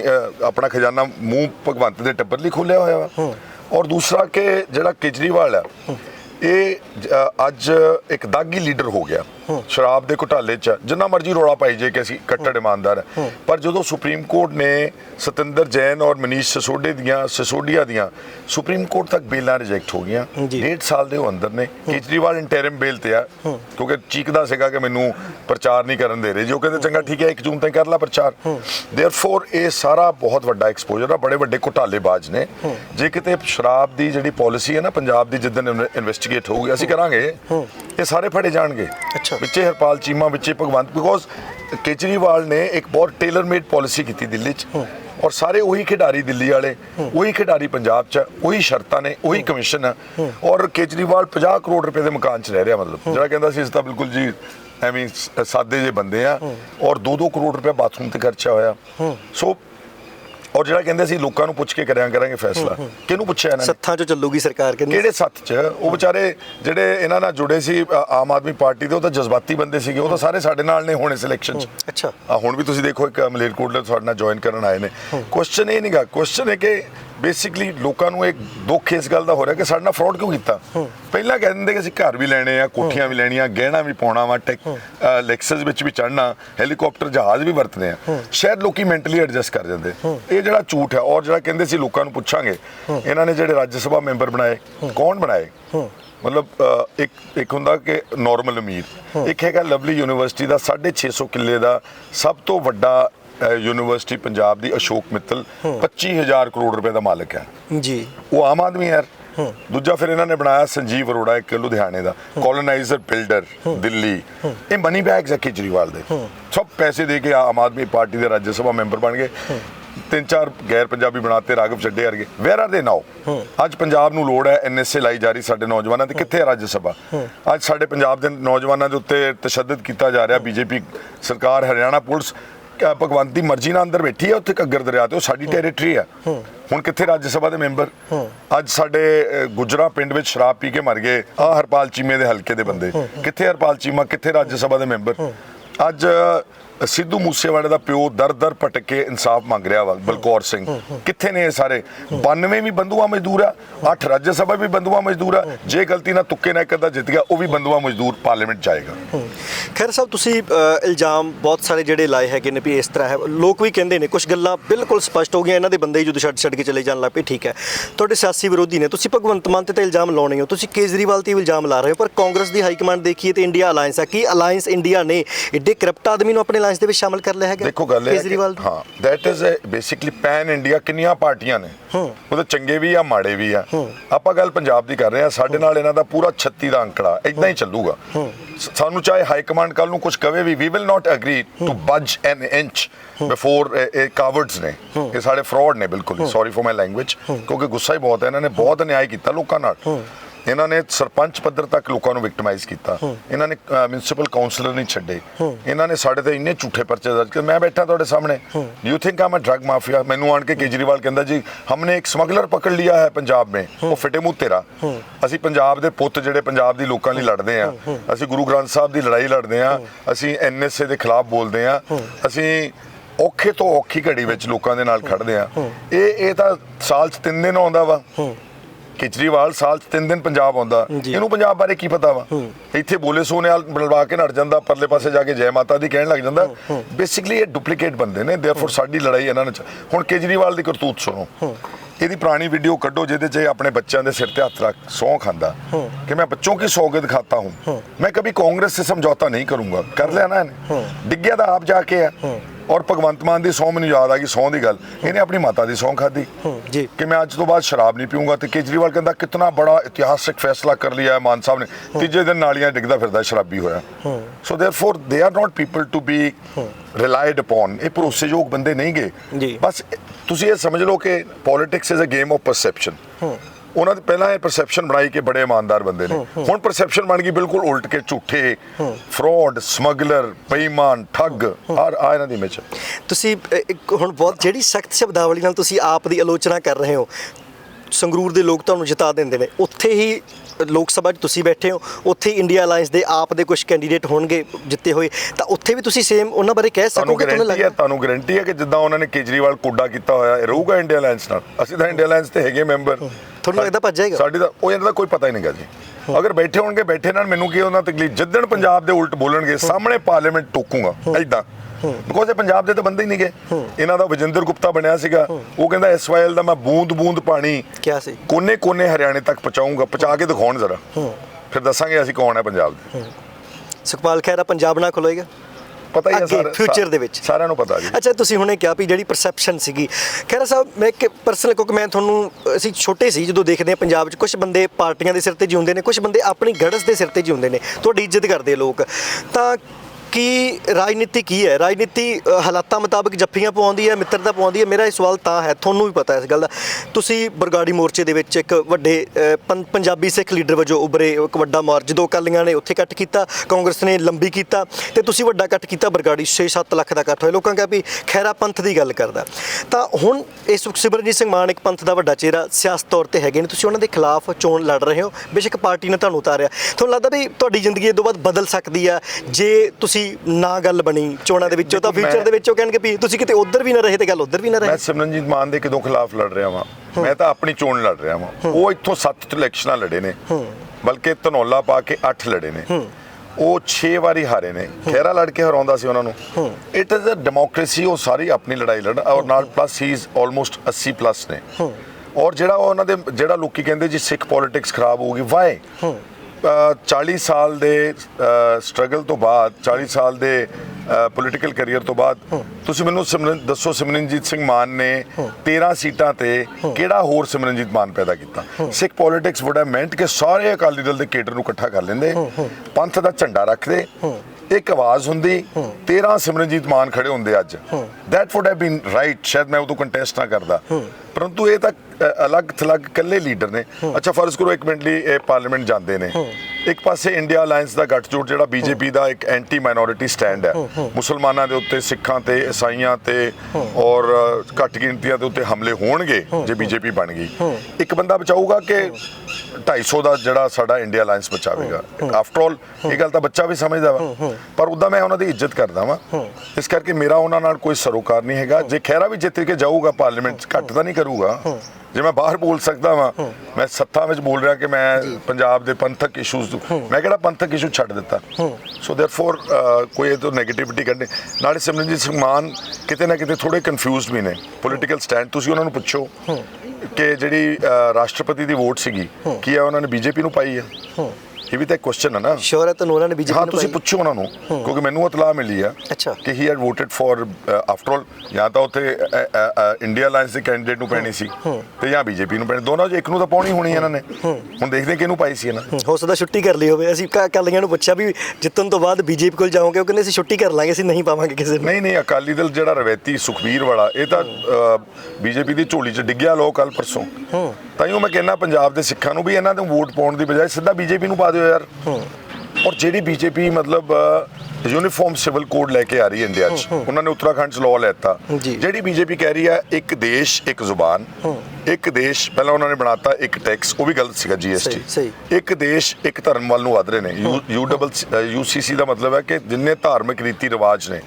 ਆਪਣਾ ਖਜ਼ਾਨਾ ਮੂੰਹ ਭਗਵੰਤ ਦੇ ਟੱਬਰ ਲਈ ਖੋਲਿਆ ਹੋਇਆ ਵਾ? ਔਰ ਦੂਸਰਾ ਕਿ ਜਿਹੜਾ ਕੇਜਰੀਵਾਲ ਆ ਇਹ ਅੱਜ ਇੱਕ ਦਾਗੀ ਲੀਡਰ ਹੋ ਗਿਆ। ਸ਼ਰਾਬ ਦੇ ਘੁਟਾਲੇ 'ਚ ਜਿੰਨਾ ਮਰਜ਼ੀ ਰੋਲਾ ਪਾਈ ਜੇ ਕਿ ਅਸੀਂ ਕੱਟੜ ਇਮਾਨਦਾਰ ਹੈ। ਪਰ ਜਦੋਂ ਸੁਪਰੀਮ ਕੋਰਟ ਨੇ ਸਤਿੰਦਰ ਜੈਨ ਔਰ ਮਨੀਸ਼ ਸਿਸੋਡੇ ਦੀਆਂ ਸਿਸੋਡੀਆ ਦੀਆਂ ਸੁਪਰੀਮ ਕੋਰਟ ਤੱਕ ਬੇਲਾਂ ਰਿਜੈਕਟ ਹੋ ਗਈਆਂ। ਜੀ। ਡੇਢ ਸਾਲ ਦੇ ਉਹ ਅੰਦਰ ਨੇ। ਕੇਜਰੀਵਾਲ ਇੰਟਰਮ ਬੇਲ ਤੇ ਆ। ਕਿਉਂਕਿ ਚੀਕਦਾ ਸੀਗਾ ਕਿ ਮੈਨੂੰ ਪ੍ਰਚਾਰ ਨਹੀਂ ਕਰਨ ਦੇ ਰਹੇ। ਜੋ ਕਹਿੰਦੇ ਚੰਗਾ ਠੀਕ ਹੈ 1 ਜੂਨ ਤੱਕ ਕਰ ਲਾ ਪ੍ਰਚਾਰ। ਦੇਅਰਫੋਰ ਇਹ ਸਾਰਾ ਬਹੁਤ ਵੱਡਾ ਐਕਸਪੋਜ਼ਰ ਆ। ਬੜੇ ਵੱਡੇ ਘੁਟਾਲੇਬਾਜ਼ ਨੇ। ਜੇ ਕਿਤੇ ਸ਼ਰਾਬ ਦੀ ਜਿਹੜੀ ਪਾਲਿਸੀ ਹੈ ਨਾ ਪੰਜਾਬ ਦੀ ਜਿੱਦਨ ਇਨਵੈਸਟੀਗੇਟ ਹੋਊਗੀ ਅਸੀਂ ਕਰਾਂਗੇ। ਇਹ ਸਾਰੇ ਫੜੇ ਜਾਣਗੇ। ਅੱਛਾ। ਵਿੱਚੇ ਹਰਪਾਲ ਚੀਮਾ ਵਿੱਚੇ ਭਗਵੰਤ ਬਿਕੋਜ਼ ਕੇਜਰੀਵਾਲ ਨੇ ਇੱਕ ਬਹੁਤ ਟੇਲਰ ਮੇਡ ਪਾਲਿਸੀ ਕੀਤੀ ਦਿੱਲੀ 'ਚ। ਔਰ ਸਾਰੇ ਉਹੀ ਖਿਡਾਰੀ ਦਿੱਲੀ ਵਾਲੇ ਉਹੀ ਖਿਡਾਰੀ ਪੰਜਾਬ 'ਚ ਉਹੀ ਸ਼ਰਤਾਂ ਨੇ ਉਹੀ ਕਮਿਸ਼ਨ ਹੈ। ਔਰ ਕੇਜਰੀਵਾਲ 50 ਕਰੋੜ ਰੁਪਏ ਦੇ ਮਕਾਨ 'ਚ ਰਹਿ ਰਿਹਾ ਮਤਲਬ। ਜਿਹੜਾ ਕਹਿੰਦਾ ਸੀ ਇਸ ਤਾਂ ਬਿਲਕੁਲ ਜੀ ਐਵੇਂ ਸਾਦੇ ਜੇ ਬੰਦੇ ਆ। ਔਰ 2-2 ਕਰੋੜ ਰੁਪਏ ਬਾਥਰੂਮ ਤੇ ਖਰਚਾ ਹੋਇਆ। ਸੋ ਔਰ ਜਿਹੜਾ ਕਹਿੰਦੇ ਸੀ ਲੋਕਾਂ ਨੂੰ ਪੁੱਛ ਕੇ ਕਰਿਆ ਕਰਾਂਗੇ ਫੈਸਲਾ ਕਿਹਨੂੰ ਪੁੱਛਿਆ ਇਹਨਾਂ ਨੇ? ਸੱਥਾਂ 'ਚ ਚੱਲੂਗੀ ਸਰਕਾਰ ਕਹਿੰਦੇ ਕਿਹੜੇ ਸੱਤ ਚ? ਉਹ ਵਿਚਾਰੇ ਜਿਹੜੇ ਇਹਨਾਂ ਨਾਲ ਜੁੜੇ ਸੀ ਆਮ ਆਦਮੀ ਪਾਰਟੀ ਦੇ ਉਹ ਤਾਂ ਜਜ਼ਬਾਤੀ ਬੰਦੇ ਸੀਗੇ ਉਹ ਤਾਂ ਸਾਰੇ ਸਾਡੇ ਨਾਲ ਨੇ ਹੁਣ ਇਸ ਇਲੈਕਸ਼ਨ ਚ। ਅੱਛਾ। ਹੁਣ ਵੀ ਤੁਸੀਂ ਦੇਖੋ ਇੱਕ ਮਲੇਰਕੋਟਲੇ ਤੁਹਾਡੇ ਨਾਲ ਜੁਆਇਨ ਕਰਨ ਆਏ ਨੇ। ਕੁਐਸਚਨ ਇਹ ਨਹੀਂਗਾ ਕੁਐਸਚਨ ਹੈ ਕਿ ਬੇਸਿਕਲੀ ਲੋਕਾਂ ਨੂੰ ਇੱਕ ਦੁੱਖ ਇਸ ਗੱਲ ਦਾ ਹੋ ਰਿਹਾ ਕਿ ਸਾਡੇ ਨਾਲ ਫਰਾਡ ਕਿਉਂ ਕੀਤਾ? ਪਹਿਲਾਂ ਕਹਿ ਦਿੰਦੇ ਕਿ ਅਸੀਂ ਘਰ ਵੀ ਲੈਣੇ ਆ ਕੋਠੀਆਂ ਵੀ ਲੈਣੀਆਂ ਗਹਿਣਾ ਵੀ ਪਾਉਣਾ ਵਾ ਟੈਕ ਲੈਕਸਸ ਵਿੱਚ ਵੀ ਚੜਨਾ ਹੈਲੀਕਾਪਟਰ ਜਹਾਜ਼ ਵੀ ਵਰਤਦੇ ਆ। ਸ਼ਾਇਦ ਲੋਕੀ ਮੈਂਟਲੀ ਐਡਜਸਟ ਕਰ ਜਾਂਦੇ। ਇਹ ਜਿਹੜਾ ਝੂਠ ਹੈ ਔਰ ਜਿਹੜਾ ਕਹਿੰਦੇ ਸੀ ਲੋਕਾਂ ਨੂੰ ਪੁੱਛਾਂਗੇ ਇਹਨਾਂ ਨੇ ਜਿਹੜੇ ਰਾਜ ਸਭਾ ਮੈਂਬਰ ਬਣਾਏ ਕੌਣ ਬਣਾਏ? ਮਤਲਬ ਇੱਕ ਇੱਕ ਹੁੰਦਾ ਕਿ ਨਾਰਮਲ ਅਮੀਰ। ਇੱਕ ਹੈਗਾ ਲਵਲੀ ਯੂਨੀਵਰਸਿਟੀ ਦਾ 650 ਕਿੱਲੇ ਦਾ ਸਭ ਤੋਂ ਵੱਡਾ ਯੂਨੀਵਰਸਿਟੀ ਪੰਜਾਬ ਦੀ ਅਸ਼ੋਕ ਮਿੱਤਲ 25000 ਕਰੋੜ ਰੁਪਏ ਦਾ ਮਾਲਕ ਹੈ। ਜੀ। ਉਹ ਆਮ ਆਦਮੀ ਹੈ ਦੂਜਾ ਫਿਰ ਇਹਨਾਂ ਨੇ ਬਣਾਇਆ ਸੰਜੀਵ ਅਰੋੜਾ ਇੱਕ ਲੁਧਿਆਣੇ ਦਾ। Coloniser builder Delhi. ਇਹ ਮਨੀ ਬੈਗਸ ਹੈ ਕੇਜਰੀਵਾਲ ਦੇ। ਸਭ ਪੈਸੇ ਦੇ ਕੇ ਆਮ ਆਦਮੀ ਪਾਰਟੀ ਦੇ ਰਾਜ ਸਭਾ ਮੈਂਬਰ ਬਣ ਗਏ। ਤਿੰਨ ਚਾਰ ਗੈਰ ਪੰਜਾਬੀ ਬਣਾਤੇ ਰਾਘਵ ਚੱਡੇ ਵਰਗੇ। ਵੇਅਰ ਆਰ ਦੇ ਨਾਓ ਅੱਜ ਪੰਜਾਬ ਨੂੰ ਲੋੜ ਹੈ ਐਨਐਸਏ ਲਾਈ ਜਾ ਰਹੀ ਸਾਡੇ ਨੌਜਵਾਨਾਂ ਤੇ। ਕਿੱਥੇ ਹੈ ਰਾਜ ਸਭਾ? ਅੱਜ ਸਾਡੇ ਪੰਜਾਬ ਦੇ ਨੌਜਵਾਨਾਂ ਦੇ ਉੱਤੇ ਤਸ਼ੱਦਦ ਕੀਤਾ ਜਾ ਰਿਹਾ। ਬੀਜੇਪੀ ਸਰਕਾਰ ਹਰਿਆਣਾ ਪੁਲਿਸ ਭਗਵੰਤ ਦੀ ਮਰਜ਼ੀ ਨਾਲ ਅੰਦਰ ਬੈਠੀ ਹੈ ਉੱਥੇ ਘੱਗਰ ਦਰਿਆ ਤੇ ਉਹ ਸਾਡੀ ਟੈਰੀਟਰੀ ਹੈ। ਹੁਣ ਕਿੱਥੇ ਰਾਜ ਸਭਾ ਦੇ ਮੈਂਬਰ? ਅੱਜ ਸਾਡੇ ਗੁਜਰਾ ਪਿੰਡ ਵਿੱਚ ਸ਼ਰਾਬ ਪੀ ਕੇ ਮਰ ਗਏ। ਆ ਹਰਪਾਲ ਚੀਮੇ ਦੇ ਹਲਕੇ ਦੇ ਬੰਦੇ। ਕਿੱਥੇ ਹਰਪਾਲ ਚੀਮਾ ਕਿੱਥੇ ਰਾਜ ਸਭਾ ਦੇ ਮੈਂਬਰ? ਅੱਜ ਸਿੱਧੂ ਮੂਸੇਵਾਲੇ ਦਾ ਪਿਓ ਦਰ ਦਰ ਭਟਕ ਕੇ ਇਨਸਾਫ ਮੰਗ ਰਿਹਾ ਵਾ, ਬਲਕੌਰ ਸਿੰਘ। ਕਿੱਥੇ ਨੇ ਇਹ ਸਾਰੇ? 92 ਵੀ ਬੰਦੂਆ ਮਜ਼ਦੂਰ ਆ 8 ਰਾਜ ਸਭਾ ਵੀ ਬੰਦੂਆ ਮਜ਼ਦੂਰ ਆ, ਜੇ ਗਲਤੀ ਨਾਲ ਤੁੱਕੇ ਨਾਲ ਇੱਕ ਜਿੱਤ ਗਿਆ, ਉਹ ਵੀ ਬੰਦੂਆ ਮਜ਼ਦੂਰ ਪਾਰਲੀਮੈਂਟ ਜਾਏਗਾ। ਖੈਰ ਸਾਹਿਬ, ਤੁਸੀਂ ਇਲਜ਼ਾਮ ਬਹੁਤ ਸਾਰੇ ਜਿਹੜੇ ਲਾਏ ਹੈਗੇ ਨੇ ਵੀ ਇਸ ਤਰ੍ਹਾਂ ਹੈ। ਲੋਕ ਵੀ ਕਹਿੰਦੇ ਨੇ ਕੁਝ ਗੱਲਾਂ ਬਿਲਕੁਲ ਸਪਸ਼ਟ ਹੋ ਗਈਆਂ, ਇਹਨਾਂ ਦੇ ਬੰਦੇ ਹੀ ਜਦੋਂ ਛੱਡ ਛੱਡ ਕੇ ਚਲੇ ਜਾਣ ਲੱਗ ਪਏ, ਠੀਕ ਹੈ। ਤੁਹਾਡੇ ਸਿਆਸੀ ਵਿਰੋਧੀ ਨੇ, ਤੁਸੀਂ ਭਗਵੰਤ ਮਾਨ ਤੇ ਤਾਂ ਇਲਜ਼ਾਮ ਲਾਉਣੇ ਹੋ, ਤੁਸੀਂ ਕੇਜਰੀਵਾਲ ਤੇ ਇਲਜ਼ਾਮ ਲਾ ਰਹੇ ਹੋ, ਪਰ ਕਾਂਗਰਸ ਦੀ ਹਾਈ ਕਮਾਂਡ ਦੇਖੀਏ ਤੇ ਇੰਡੀਆ ਅਲਾਈਅੰਸ ਹੈ। ਕੀ ਅਲਾਈਅੰਸ ਇੰਡੀਆ ਨੇ, ਏਡੇ ਕਰਪਟ ਆਦਮੀ ਨੂੰ ਆਪਣੇ ਅਲਾਈਅੰਸ ਦੇ ਵਿੱਚ ਸ਼ਾਮਲ ਕਰ ਲਿਆ ਹੈਗਾ ਦੇਖੋ ਗੱਲ ਇਹ ਹੈ ਕੇਜਰੀਵਾਲ? ਹਾਂ that is basically pan India ਕਿੰਨੀਆਂ ਪਾਰਟੀਆਂ ਨੇ? ਉਹਦੇ ਚੰਗੇ ਵੀ ਆ ਮਾੜੇ ਵੀ ਆ। ਆਪਾਂ ਗੱਲ ਪੰਜਾਬ ਦੀ ਕਰ ਰਹੇ ਆ ਸਾਡੇ ਨਾਲ ਇਹਨਾਂ ਦਾ ਪੂਰਾ 36 ਦਾ ਅੰਕੜਾ ਇਦਾਂ ਹੀ ਚੱਲੂਗਾ। ਸ- ਸਾਨੂੰ ਚਾਹੇ ਹਾਈ ਕਮਾਂਡ ਕੱਲ ਨੂੰ ਕੁਝ ਕਵੇ ਵੀ we will not agree to budge an inch before ਇਹ ਕਾਵਰਡਸ ਨੇ। ਇਹ ਸਾਡੇ ਫਰਾਡ ਨੇ ਬਿਲਕੁਲ ਸੌਰੀ ਫॉर ਮਾਈ ਲੈਂਗੁਏਜ ਕਿਉਂਕਿ ਗੁੱਸਾ ਹੀ ਬਹੁਤ ਹੈ ਇਹਨਾਂ ਨੇ ਬਹੁਤ ਅਨਿਆਏ ਕੀਤਾ ਲੋਕਾਂ ਨਾਲ। ਇਹਨਾਂ ਨੇ ਸਰਪੰਚ ਪੱਧਰ ਤੱਕ ਲੋਕਾਂ ਨੂੰ ਵਿਕਟਮਾਈਜ਼ ਕੀਤਾ। ਇਹਨਾਂ ਨੇ ਮਿਊਨਿਸਪਲ ਕਾਉਂਸਲਰ ਨਹੀਂ ਛੱਡੇ। ਇਹਨਾਂ ਨੇ ਸਾਡੇ ਤੇ ਇੰਨੇ ਝੂਠੇ ਪਰਚੇ ਦਰਜ ਕਰ ਮੈਂ ਬੈਠਾ ਤੁਹਾਡੇ ਸਾਹਮਣੇ। You think I'm a drug mafia ਮੈਨੂੰ ਆਣ ਕੇ ਕੇਜਰੀਵਾਲ ਕਹਿੰਦਾ ਜੀ ਹਮਨੇ ਇੱਕ ਸਮਗਲਰ ਪਕੜ ਲਿਆ ਹੈ ਪੰਜਾਬ ਮੇਂ। ਉਹ ਫਿੱਟੇ ਮੂੰਹ ਤੇਰਾ। ਅਸੀਂ ਪੰਜਾਬ ਦੇ ਪੁੱਤ ਜਿਹੜੇ ਪੰਜਾਬ ਦੀ ਲੋਕਾਂ ਲਈ ਲੜਦੇ ਆ। ਅਸੀਂ ਗੁਰੂ ਗ੍ਰੰਥ ਸਾਹਿਬ ਦੀ ਲੜਾਈ ਲੜਦੇ ਆ। ਅਸੀਂ ਐਨਐਸਏ ਦੇ ਖਿਲਾਫ ਬੋਲਦੇ ਆ। ਅਸੀਂ ਔਖੇ ਤੋਂ ਔਖੀ ਘੜੀ ਵਿੱਚ ਲੋਕਾਂ ਦੇ ਨਾਲ ਖੜਦੇ ਆ। ਇਹ ਇਹ ਤਾਂ ਸਾਲ ਚ ਤਿੰਨ ਦਿਨ ਆਉਂਦਾ ਵਾ। ਖਿਚਰੀਵਾਲ ਸਾਲ ਚ ਤਿੰਨ ਦਿਨ ਪੰਜਾਬ ਆਉਂਦਾ। ਇਹਨੂੰ ਪੰਜਾਬ ਬਾਰੇ ਕੀ ਪਤਾ ਵਾ? ਇੱਥੇ ਬੋਲੇ ਸੋਨੇਵਾਲ ਬਲਵਾ ਕੇ ਨੜ ਜਾਂਦਾ ਪਰਲੇ ਪਾਸੇ ਜਾ ਕੇ ਜੈ ਮਾਤਾ ਦੀ ਕਹਿਣ ਲੱਗ ਜਾਂਦਾ। ਬੇਸਿਕਲੀ ਇਹ ਡੁਪਲੀਕੇਟ ਬੰਦੇ ਨੇ ਥੈਰਫੋਰ ਸਾਡੀ ਲੜਾਈ ਇਹਨਾਂ ਨਾਲ ਹੁਣ ਕੇਜਰੀਵਾਲ ਦੀ ਕਰਤੂਤ ਸੁਣੋ। ਇਹਦੀ ਪੁਰਾਣੀ ਵੀਡੀਓ ਕੱਢੋ ਜਿਹਦੇ 'ਚ ਆਪਣੇ ਬੱਚਿਆਂ ਦੇ ਸਿਰ ਤੇ ਹੱਥ ਰੱਖ ਸੌਂ ਖਾਂਦਾ। ਕਿ ਮੈਂ ਬੱਚੋਂ ਕੀ ਸੌਗੇ ਦਿਖਾਤਾ ਹੂੰ? ਮੈਂ ਕभी ਕਾਂਗਰਸ ਸੇ ਸਮਝੌਤਾ ਨਹੀਂ ਕਰੂੰਗਾ। ਕਰ ਲਿਆ ਨਾ ਇਹਨੇ। ਡਿੱਗਿਆ ਦਾ ਆਪ ਜਾ ਕੇ ਹੈ। ਔਰ ਭਗਵੰਤ ਮਾਨ ਦੀ ਸੌਂ ਮੈਨੂੰ ਯਾਦ ਆ ਗਈ ਸੌਂ ਦੀ ਗੱਲ ਇਹਨੇ ਆਪਣੀ ਮਾਤਾ ਦੀ ਸੌਂ ਖਾਦੀ ਜੀ ਕਿ ਮੈਂ ਅੱਜ ਤੋਂ ਬਾਅਦ ਸ਼ਰਾਬ ਨਹੀਂ ਪੀਊਂਗਾ ਤੇ ਕੇਜਰੀਵਾਲ ਕਹਿੰਦਾ ਕਿੰਨਾ ਬੜਾ ਇਤਿਹਾਸਿਕ ਫੈਸਲਾ ਕਰ ਲਿਆ ਹੈ ਮਾਨ ਸਾਹਿਬ ਨੇ ਤੀਜੇ ਦਿਨ ਨਾਲੀਆਂ ਡਿੱਗਦਾ ਫਿਰਦਾ ਸ਼ਰਾਬੀ ਹੋਇਆ so therefore they are not people to be relied upon ਇਹ ਭਰੋਸੇਯੋਗ ਬੰਦੇ ਨਹੀਂ ਜੀ। ਗਏ ਬਸ ਤੁਸੀਂ ਇਹ ਸਮਝ ਲਓ ਕਿ politics is a game of perception ਉਹਨਾਂ ਦੀ ਪਹਿਲਾਂ ਇਹ ਪਰਸੈਪਸ਼ਨ ਬਣਾਈ ਕਿ ਬੜੇ ਇਮਾਨਦਾਰ ਬੰਦੇ ਨੇ। ਹੁਣ ਪਰਸੈਪਸ਼ਨ ਬਣ ਗਈ ਬਿਲਕੁਲ ਉਲਟ ਕੇ ਝੂਠੇ। ਫਰਾਡ ਸਮਗਲਰ ਬੇਈਮਾਨ ਠੱਗ ਆਰ ਆ ਇਹਨਾਂ ਦੀ ਇਮੇਜ ਤੁਸੀਂ ਹੁਣ ਬਹੁਤ ਜਿਹੜੀ ਸਖਤ ਸ਼ਬਦਾਵਲੀ ਨਾਲ ਤੁਸੀਂ ਆਪ ਦੀ ਆਲੋਚਨਾ ਕਰ ਰਹੇ ਹੋ ਸੰਗਰੂਰ ਦੇ ਲੋਕ ਤੁਹਾਨੂੰ ਜਿਤਾ ਦਿੰਦੇ ਨੇ। ਉੱਥੇ ਹੀ ਲੋਕ ਸਭਾ 'ਚ ਤੁਸੀਂ ਬੈਠੇ ਹੋ ਉੱਥੇ ਇੰਡੀਆ ਅਲਾਈਅੰਸ ਦੇ ਆਪ ਦੇ ਕੁਝ ਕੈਂਡੀਡੇਟ ਹੋਣਗੇ ਜਿੱਤੇ ਹੋਏ। ਤਾਂ ਉੱਥੇ ਵੀ ਤੁਸੀਂ ਸੇਮ ਉਹਨਾਂ ਬਾਰੇ ਕਹਿ ਸਕੋਗੇ ਤੁਹਾਨੂੰ ਗਾਰੰਟੀ ਹੈ ਲੱਗਦਾ ਤੁਹਾਨੂੰ ਗਾਰੰਟੀ ਹੈ ਕਿ ਜਿੱਦਾਂ ਉਹਨਾਂ ਨੇ ਕੇਜਰੀਵਾਲ ਕੁੱਡਾ ਕੀਤਾ ਹੋਇਆ ਇਹ ਰਹੂਗਾ ਇੰਡੀਆ ਅਲਾਈਅੰਸ ਨਾਲ। ਅਸੀਂ ਤਾਂ ਇੰਡੀਆ ਅਲਾਈਅੰਸ ਤੇ ਹੈਗੇ ਮੈਂਬਰ ਤੁਹਾਨੂੰ ਲੱਗਦਾ ਭੱਜ ਜਾਏਗਾ? ਸਾਡੀ ਤਾਂ ਉਹ ਇਹਨਾਂ ਦਾ ਕੋਈ ਪਤਾ ਹੀ ਨਹੀਂਗਾ ਜੀ। ਅਗਰ ਬੈਠੇ ਹੋਣਗੇ ਬੈਠੇ ਨਾਲ ਮੈਨੂੰ ਕੀ ਉਹਨਾਂ ਤਕਲੀਫ? ਜਿੱਦਣ ਪੰਜਾਬ ਦੇ ਉਲਟ ਬੋਲਣਗੇ ਸਾਹਮਣੇ ਪਾਰਲੀਮੈਂਟ ਟੋਕੂਗਾ ਐਦਾਂ ਬਿਕੋਜ਼ ਇਹ ਪੰਜਾਬ ਦੇ ਤਾਂ ਬੰਦੇ ਹੀ ਨਹੀਂ ਗਏ ਇਹਨਾਂ ਦਾ ਵਜਿੰਦਰ ਗੁਪਤਾ ਬਣਿਆ ਸੀਗਾ। ਉਹ ਕਹਿੰਦਾ ਐਸਵਾਈਐਲ ਦਾ ਮੈਂ ਬੂੰਦ ਬੂੰਦ ਪਾਣੀ ਕਿਆ ਸੀ? ਕੋਨੇ ਕੋਨੇ ਹਰਿਆਣੇ ਤੱਕ ਪਹੁੰਚਾਊਂਗਾ। ਪਹੁੰਚਾ ਕੇ ਦਿਖਾਉਣ ਜ਼ਰਾ। ਫਿਰ ਦੱਸਾਂਗੇ ਅਸੀਂ ਕੌਣ ਹੈ ਪੰਜਾਬ ਦੇ। ਸੁਖਪਾਲ ਖਹਿਰਾ ਪੰਜਾਬ ਨਾਲ ਖਲੋਏਗਾ? ਪਤਾ ਹੀ ਹੈ ਅੱਗੇ, ਸਾਰਾ- future ਦੇ ਵਿੱਚ। ਸਾਰਿਆਂ ਨੂੰ ਪਤਾ ਜੀ। ਅੱਛਾ ਤੁਸੀਂ ਹੁਣੇ ਕਿਹਾ ਵੀ ਜਿਹੜੀ ਪਰਸੈਪਸ਼ਨ ਸੀਗੀ। ਖੈਰਾ ਸਾਹਿਬ ਮੈਂ ਇੱਕ ਪਰਸਨਲ ਕਿਉਂਕਿ ਮੈਂ ਤੁਹਾਨੂੰ ਅਸੀਂ ਛੋਟੇ ਸੀ ਜਦੋਂ ਦੇਖਦੇ ਆ ਪੰਜਾਬ 'ਚ ਕੁਝ ਬੰਦੇ ਪਾਰਟੀਆਂ ਦੇ ਸਿਰ ਤੇ ਜਿਉਂਦੇ ਨੇ ਕੁਝ ਬੰਦੇ ਆਪਣੀ ਗੜਸ ਦੇ ਸਿਰ ਤੇ ਜਿਉਂਦੇ ਨੇ ਤੁਹਾਡੀ ਇੱਜ਼ਤ ਕਰਦੇ ਲੋਕ। ਤਾਂ ਕਿ ਰਾਜਨੀਤੀ ਕੀ ਹੈ? ਰਾਜਨੀਤੀ ਹਾਲਾਤਾਂ ਮੁਤਾਬਕ ਜੱਫੀਆਂ ਪਵਾਉਂਦੀ ਹੈ, ਮਿੱਤਰਤਾ ਪਵਾਉਂਦੀ ਹੈ। ਮੇਰਾ ਇਹ ਸਵਾਲ ਤਾਂ ਹੈ, ਤੁਹਾਨੂੰ ਵੀ ਪਤਾ ਇਸ ਗੱਲ ਦਾ। ਤੁਸੀਂ ਬਰਗਾੜੀ ਮੋਰਚੇ ਦੇ ਵਿੱਚ ਇੱਕ ਵੱਡੇ ਪੰ- ਪੰਜਾਬੀ ਸਿੱਖ ਲੀਡਰ ਵਜੋਂ ਉਭਰੇ, ਇੱਕ ਵੱਡਾ ਮਾਰਚ ਜਦੋਂ ਅਕਾਲੀਆਂ ਨੇ ਉੱਥੇ ਇਕੱਠ ਕੀਤਾ, ਕਾਂਗਰਸ ਨੇ ਲੰਬੀ ਕੀਤਾ ਤੇ ਤੁਸੀਂ ਵੱਡਾ ਇਕੱਠ ਕੀਤਾ ਬਰਗਾੜੀ 6-7 ਲੱਖ ਦਾ ਇਕੱਠ ਹੋਇਆ। ਲੋਕਾਂ ਕਹਾ ਵੀ ਖੈਰਾ ਪੰਥ ਦੀ ਗੱਲ ਕਰਦਾ। ਤਾਂ ਹੁਣ ਇਹ ਸੁਖ ਸਿਮਰਨਜੀਤ ਸਿੰਘ ਮਾਨ ਇੱਕ ਪੰਥ ਦਾ ਵੱਡਾ ਚਿਹਰਾ ਸਿਆਸਤ ਤੌਰ ਤੇ ਹੈਗੇ ਨੇ। ਤੁਸੀਂ ਉਹਨਾਂ ਦੇ ਖਿਲਾਫ ਚੋਣ ਲੜ ਰਹੇ ਹੋ। ਬੇਸ਼ੱਕ ਪਾਰਟੀ ਨੇ ਤੁਹਾਨੂੰ ਉਤਾਰਿਆ। ਤੁਹਾਨੂੰ ਲੱਗਦਾ ਵੀ ਤੁਹਾਡੀ ਜ਼ਿੰਦਗੀ ਇਹ ਤੋਂ ਬਾਅਦ ਬਦਲ ਸਕਦੀ ਆ ਜੇ ਤੁਸੀਂ ਨਾ ਗੱਲ ਬਣੀ ਚੋਣਾਂ ਦੇ ਵਿੱਚੋਂ ਤਾਂ ਫਿਊਚਰ ਮੈਂ- ਦੇ ਵਿੱਚ ਕਹਿਣਗੇ ਵੀ ਤੁਸੀਂ ਕਿਤੇ ਉਧਰ ਵੀ ਨਾ ਰਹੇ ਤੇ ਗੱਲ ਉਧਰ ਵੀ ਨਾ ਮੈਂ ਰਹੇ ਸਿਮਰਨਜੀਤ ਮਾਨ ਦੇ ਕਿਦੋਂ ਖਿਲਾਫ ਲੜ ਰਿਹਾ ਵਾਂ। ਮੈਂ ਤਾਂ ਆਪਣੀ ਚੋਣ ਲੜ ਰਿਹਾ ਵਾਂ। ਉਹ ਇੱਥੋਂ 7 ਇਲੈਕਸ਼ਨਾਂ ਲੜੇ ਨੇ। ਬਲਕਿ ਧਨੌਲਾ ਪਾ ਕੇ 8 ਲੜੇ ਨੇ। ਉਹ 6 ਵਾਰੀ ਹਾਰੇ ਨੇ। ਖਹਿਰਾ ਲੜ ਕੇ ਹਰਾਉਂਦਾ ਸੀ ਉਹਨਾਂ ਨੂੰ। ਇਟ ਇਜ਼ ਅ ਡੈਮੋਕ੍ਰੇਸੀ ਉਹ ਸਾਰੀ ਆਪਣੀ ਲੜਾਈ ਲੜਨ ਔਰ ਨਾਲ plus he is almost 80 plus ਨੇ। ਔਰ ਜਿਹੜਾ ਉਹ ਉਹਨਾਂ ਦੇ ਜਿਹੜਾ ਲੋਕੀ ਕਹਿੰਦੇ ਜੀ ਸਿੱਖ ਪੋਲਿਟਿਕਸ ਖਰਾਬ ਹੋਊਗੀ ਵਾਈ 40 ਸਾਲ ਦੇ ਸਟਰਗਲ ਤੋਂ ਬਾਅਦ 40 ਸਾਲ ਦੇ ਪੋਲਿਟੀਕਲ ਕੈਰੀਅਰ ਤੋਂ ਬਾਅਦ ਤੁਸੀਂ ਮੈਨੂੰ ਸਿਮਰਨ ਦੱਸੋ ਸਿਮਰਨਜੀਤ ਸਿੰਘ ਮਾਨ ਨੇ 13 ਸੀਟਾਂ ਤੇ ਕਿਹੜਾ ਹੋਰ ਸਿਮਰਨਜੀਤ ਮਾਨ ਪੈਦਾ ਕੀਤਾ? Sikh politics would have meant ਕਿ ਸਾਰੇ ਅਕਾਲੀ ਦਲ ਦੇ ਕੇਡਰ ਨੂੰ ਇਕੱਠਾ ਕਰ ਲੈਂਦੇ। ਪੰਥ ਦਾ ਝੰਡਾ ਰੱਖਦੇ। ਇੱਕ ਆਵਾਜ਼ ਹੁੰਦੀ 13 ਸਿਮਰਨਜੀਤ ਮਾਨ ਖੜੇ ਹੁੰਦੇ ਅੱਜ। That would have been right ਸ਼ਾਇਦ ਮੈਂ ਉਦੋਂ ਕੰਟੈਸਟ ਨਾ ਕਰਦਾ। ਪਰੰਤੂ ਇਹ ਤਾਂ ਅਲੱਗ ਥਲੱਗ ਇਕੱਲੇ ਲੀਡਰ ਨੇ। ਅੱਛਾ ਫਰਜ਼ ਕਰੋ ਇੱਕ ਮਿੰਟ ਲਈ ਇਹ ਪਾਰਲੀਮੈਂਟ ਜਾਂਦੇ ਨੇ। ਇੱਕ ਪਾਸੇ ਇੰਡੀਆ ਅਲਾਈਅੰਸ ਦਾ ਗੱਠਜੋੜ ਜਿਹੜਾ ਬੀਜੇਪੀ ਦਾ ਇੱਕ ਐਂਟੀ ਮਾਈਨੋਰਿਟੀ ਸਟੈਂਡ ਹੈ ਮੁਸਲਮਾਨਾਂ ਦੇ ਉੱਤੇ ਸਿੱਖਾਂ ਤੇ ਈਸਾਈਆਂ ਤੇ ਔਰ ਘੱਟ ਗਿਣਤੀਆਂ ਦੇ ਉੱਤੇ ਹਮਲੇ ਹੋਣਗੇ ਜੇ ਬੀਜੇਪੀ ਬਣ ਗਈ। ਇੱਕ ਬੰਦਾ ਬਚਾਊਗਾ ਕਿ 250 ਦਾ ਜਿਹੜਾ ਸਾਡਾ ਇੰਡੀਆ ਅਲਾਈਅੰਸ ਬਚਾਵੇਗਾ। ਆਫਟਰ ਆਲ ਇਹ ਗੱਲ ਤਾਂ ਬੱਚਾ ਵੀ ਸਮਝਦਾ ਵਾ। ਪਰ ਉਦਾਂ ਮੈਂ ਉਹਨਾਂ ਦੀ ਇੱਜ਼ਤ ਕਰਦਾ ਵਾਂ। ਇਸ ਕਰਕੇ ਮੇਰਾ ਉਹਨਾਂ ਨਾਲ ਕੋਈ ਸਰੋਕਾਰ ਨਹੀਂ ਹੈਗਾ। ਜੇ ਖੈਰਾ ਵੀ ਜਿੱਤ ਕੇ ਜਾਊਗਾ ਪਾਰਲੀਮੈਂਟ ਘੱਟ ਤਾਂ ਨਹੀਂ ਕਰੂਗਾ। ਜੇ ਮੈਂ ਬਾਹਰ ਬੋਲ ਸਕਦਾ ਵਾਂ ਮੈਂ ਸੱਥਾਂ ਵਿੱਚ ਬੋਲ ਰਿਹਾ ਕਿ ਮੈਂ ਪੰਜਾਬ ਦੇ ਪੰਥਕ ਇਸ਼ੂਜ਼ ਮੈਂ ਕਿਹੜਾ ਪੰਥਕ ਇਸ਼ੂ ਛੱਡ ਦਿੱਤਾ? ਸੋ ਦੇਅਰਫੋਰ ਕੋਈ ਇਹ ਤੋਂ 네ਗੇਟਿਵਿਟੀ ਕਰਨੀ ਨਾਲੇ ਸਿਮਰਨਜੀਤ ਸਿੰਘ ਮਾਨ ਕਿਤੇ ਨਾ ਕਿਤੇ ਥੋੜੇ ਕਨਫਿਊਜ਼ਡ ਵੀ ਨੇ। ਪੋਲੀਟੀਕਲ ਸਟੈਂਡ ਤੁਸੀਂ ਉਹਨਾਂ ਨੂੰ ਪੁੱਛੋ ਕਿ ਜਿਹੜੀ ਰਾਸ਼ਟਰਪਤੀ ਦੀ ਵੋਟ ਸੀਗੀ ਕੀ ਹੈ ਉਹਨਾਂ ਨੇ ਬੀਜੇਪੀ ਨੂੰ ਪਾਈ ਹੈ। ਇਹ ਵੀ ਤਾਂ ਇੱਕ ਕੁਐਸਚਨ ਹੈ ਨਾ। ਹੈ ਤੁਹਾਨੂੰ ਉਹਨਾਂ ਨੇ ਬੀਜੇਪੀ ਹਾਂ ਤੁਸੀਂ ਪੁੱਛੋ ਉਹਨਾਂ ਨੂੰ ਕਿਉਂਕਿ ਮੈਨੂੰ ਇਤਲਾਹ ਮਿਲੀ ਆ ਅੱਛਾ। ਕਿ he had voted for after all ਜਾਂ ਤਾਂ ਉੱਥੇ ਇੰਡੀਆ ਅਲਾਈਅੰਸ ਦੇ ਕੈਂਡੀਡੇਟ ਨੂੰ ਪੈਣੀ ਸੀ ਤੇ ਜਾਂ ਬੀਜੇਪੀ ਨੂੰ ਪੈਣੀ। ਦੋਨਾਂ ਚੋਂ ਇੱਕ ਨੂੰ ਤਾਂ ਪਾਉਣੀ ਹੋਣੀ ਇਹਨਾਂ ਨੇ। ਹੁਣ ਦੇਖਦੇ ਕਿਹਨੂੰ ਪਾਈ ਸੀ ਇਹਨਾਂ ਹੋ ਸਕਦਾ ਛੁੱਟੀ ਕਰ ਲਈ ਹੋਵੇ। ਅਸੀਂ ਕ- ਅਕਾਲੀਆਂ ਨੂੰ ਪੁੱਛਿਆ ਵੀ ਜਿੱਤਣ ਤੋਂ ਬਾਅਦ ਬੀਜੇਪੀ ਕੋਲ ਜਾਓਗੇ ਉਹ ਕਹਿੰਦੇ ਅਸੀਂ ਛੁੱਟੀ ਕਰ ਲਾਂਗੇ ਅਸੀਂ ਨਹੀਂ ਪਾਵਾਂਗੇ ਕਿਸੇ ਨੂੰ। ਨਹੀਂ ਨਹੀਂ ਅਕਾਲੀ ਦਲ ਜਿਹੜਾ ਰਵੈਤੀ ਸੁਖਬੀਰ ਵਾਲਾ ਇਹ ਤਾਂ ਬੀਜੇਪੀ ਦੀ ਝੋਲੀ 'ਚ ਡਿੱਗਿਆ ਲੋ ਕੱਲ ਪਰਸੋਂ। ਤਾਈਓ ਮੈਂ ਕਹਿੰਦਾ ਪੰਜਾਬ ਦੇ ਸਿੱਖਾਂ ਨੂੰ ਵੀ ਇਹਨਾਂ ਨੂੰ ਵੋਟ ਪਾਉਣ ਦੀ ਬਜਾਏ ਸਿੱਧਾ ਬੀਜੇਪੀ ਨੂੰ ਪਾ ਦਿਓ ਯਾਰ। ਔਰ ਜਿਹੜੀ ਬੀਜੇਪੀ ਮਤਲਬ ਯੂਨੀਫਾਰਮ ਸਿਵਲ ਕੋਡ ਲੈ ਕੇ ਆ ਰਹੀ ਹੈ ਇੰਡੀਆ 'ਚ। ਉਹਨਾਂ ਨੇ ਉੱਤਰਾਖੰਡ 'ਚ ਲਾਅ ਲੈਤਾ। ਜਿਹੜੀ ਬੀਜੇਪੀ ਕਹਿ ਰਹੀ ਹੈ ਇੱਕ ਦੇਸ਼ ਇੱਕ ਜ਼ੁਬਾਨ। ਇੱਕ ਦੇਸ਼ ਪਹਿਲਾਂ ਉਹਨਾਂ ਨੇ ਬਣਾਤਾ ਇੱਕ ਟੈਕਸ ਉਹ ਵੀ ਗਲਤ ਸੀਗਾ ਜੀਐਸਟੀ। ਇੱਕ ਦੇਸ਼ ਇੱਕ ਧਰਮ ਵੱਲ ਨੂੰ ਵਧ ਰਹੇ ਨੇ। ਯੂ ਡਬਲ ਯੂਸੀਸੀ ਦਾ ਮਤਲਬ ਹੈ ਕਿ ਜਿੰਨੇ ਧਾਰਮਿਕ ਰੀਤੀ ਰਿਵਾਜ ਨੇ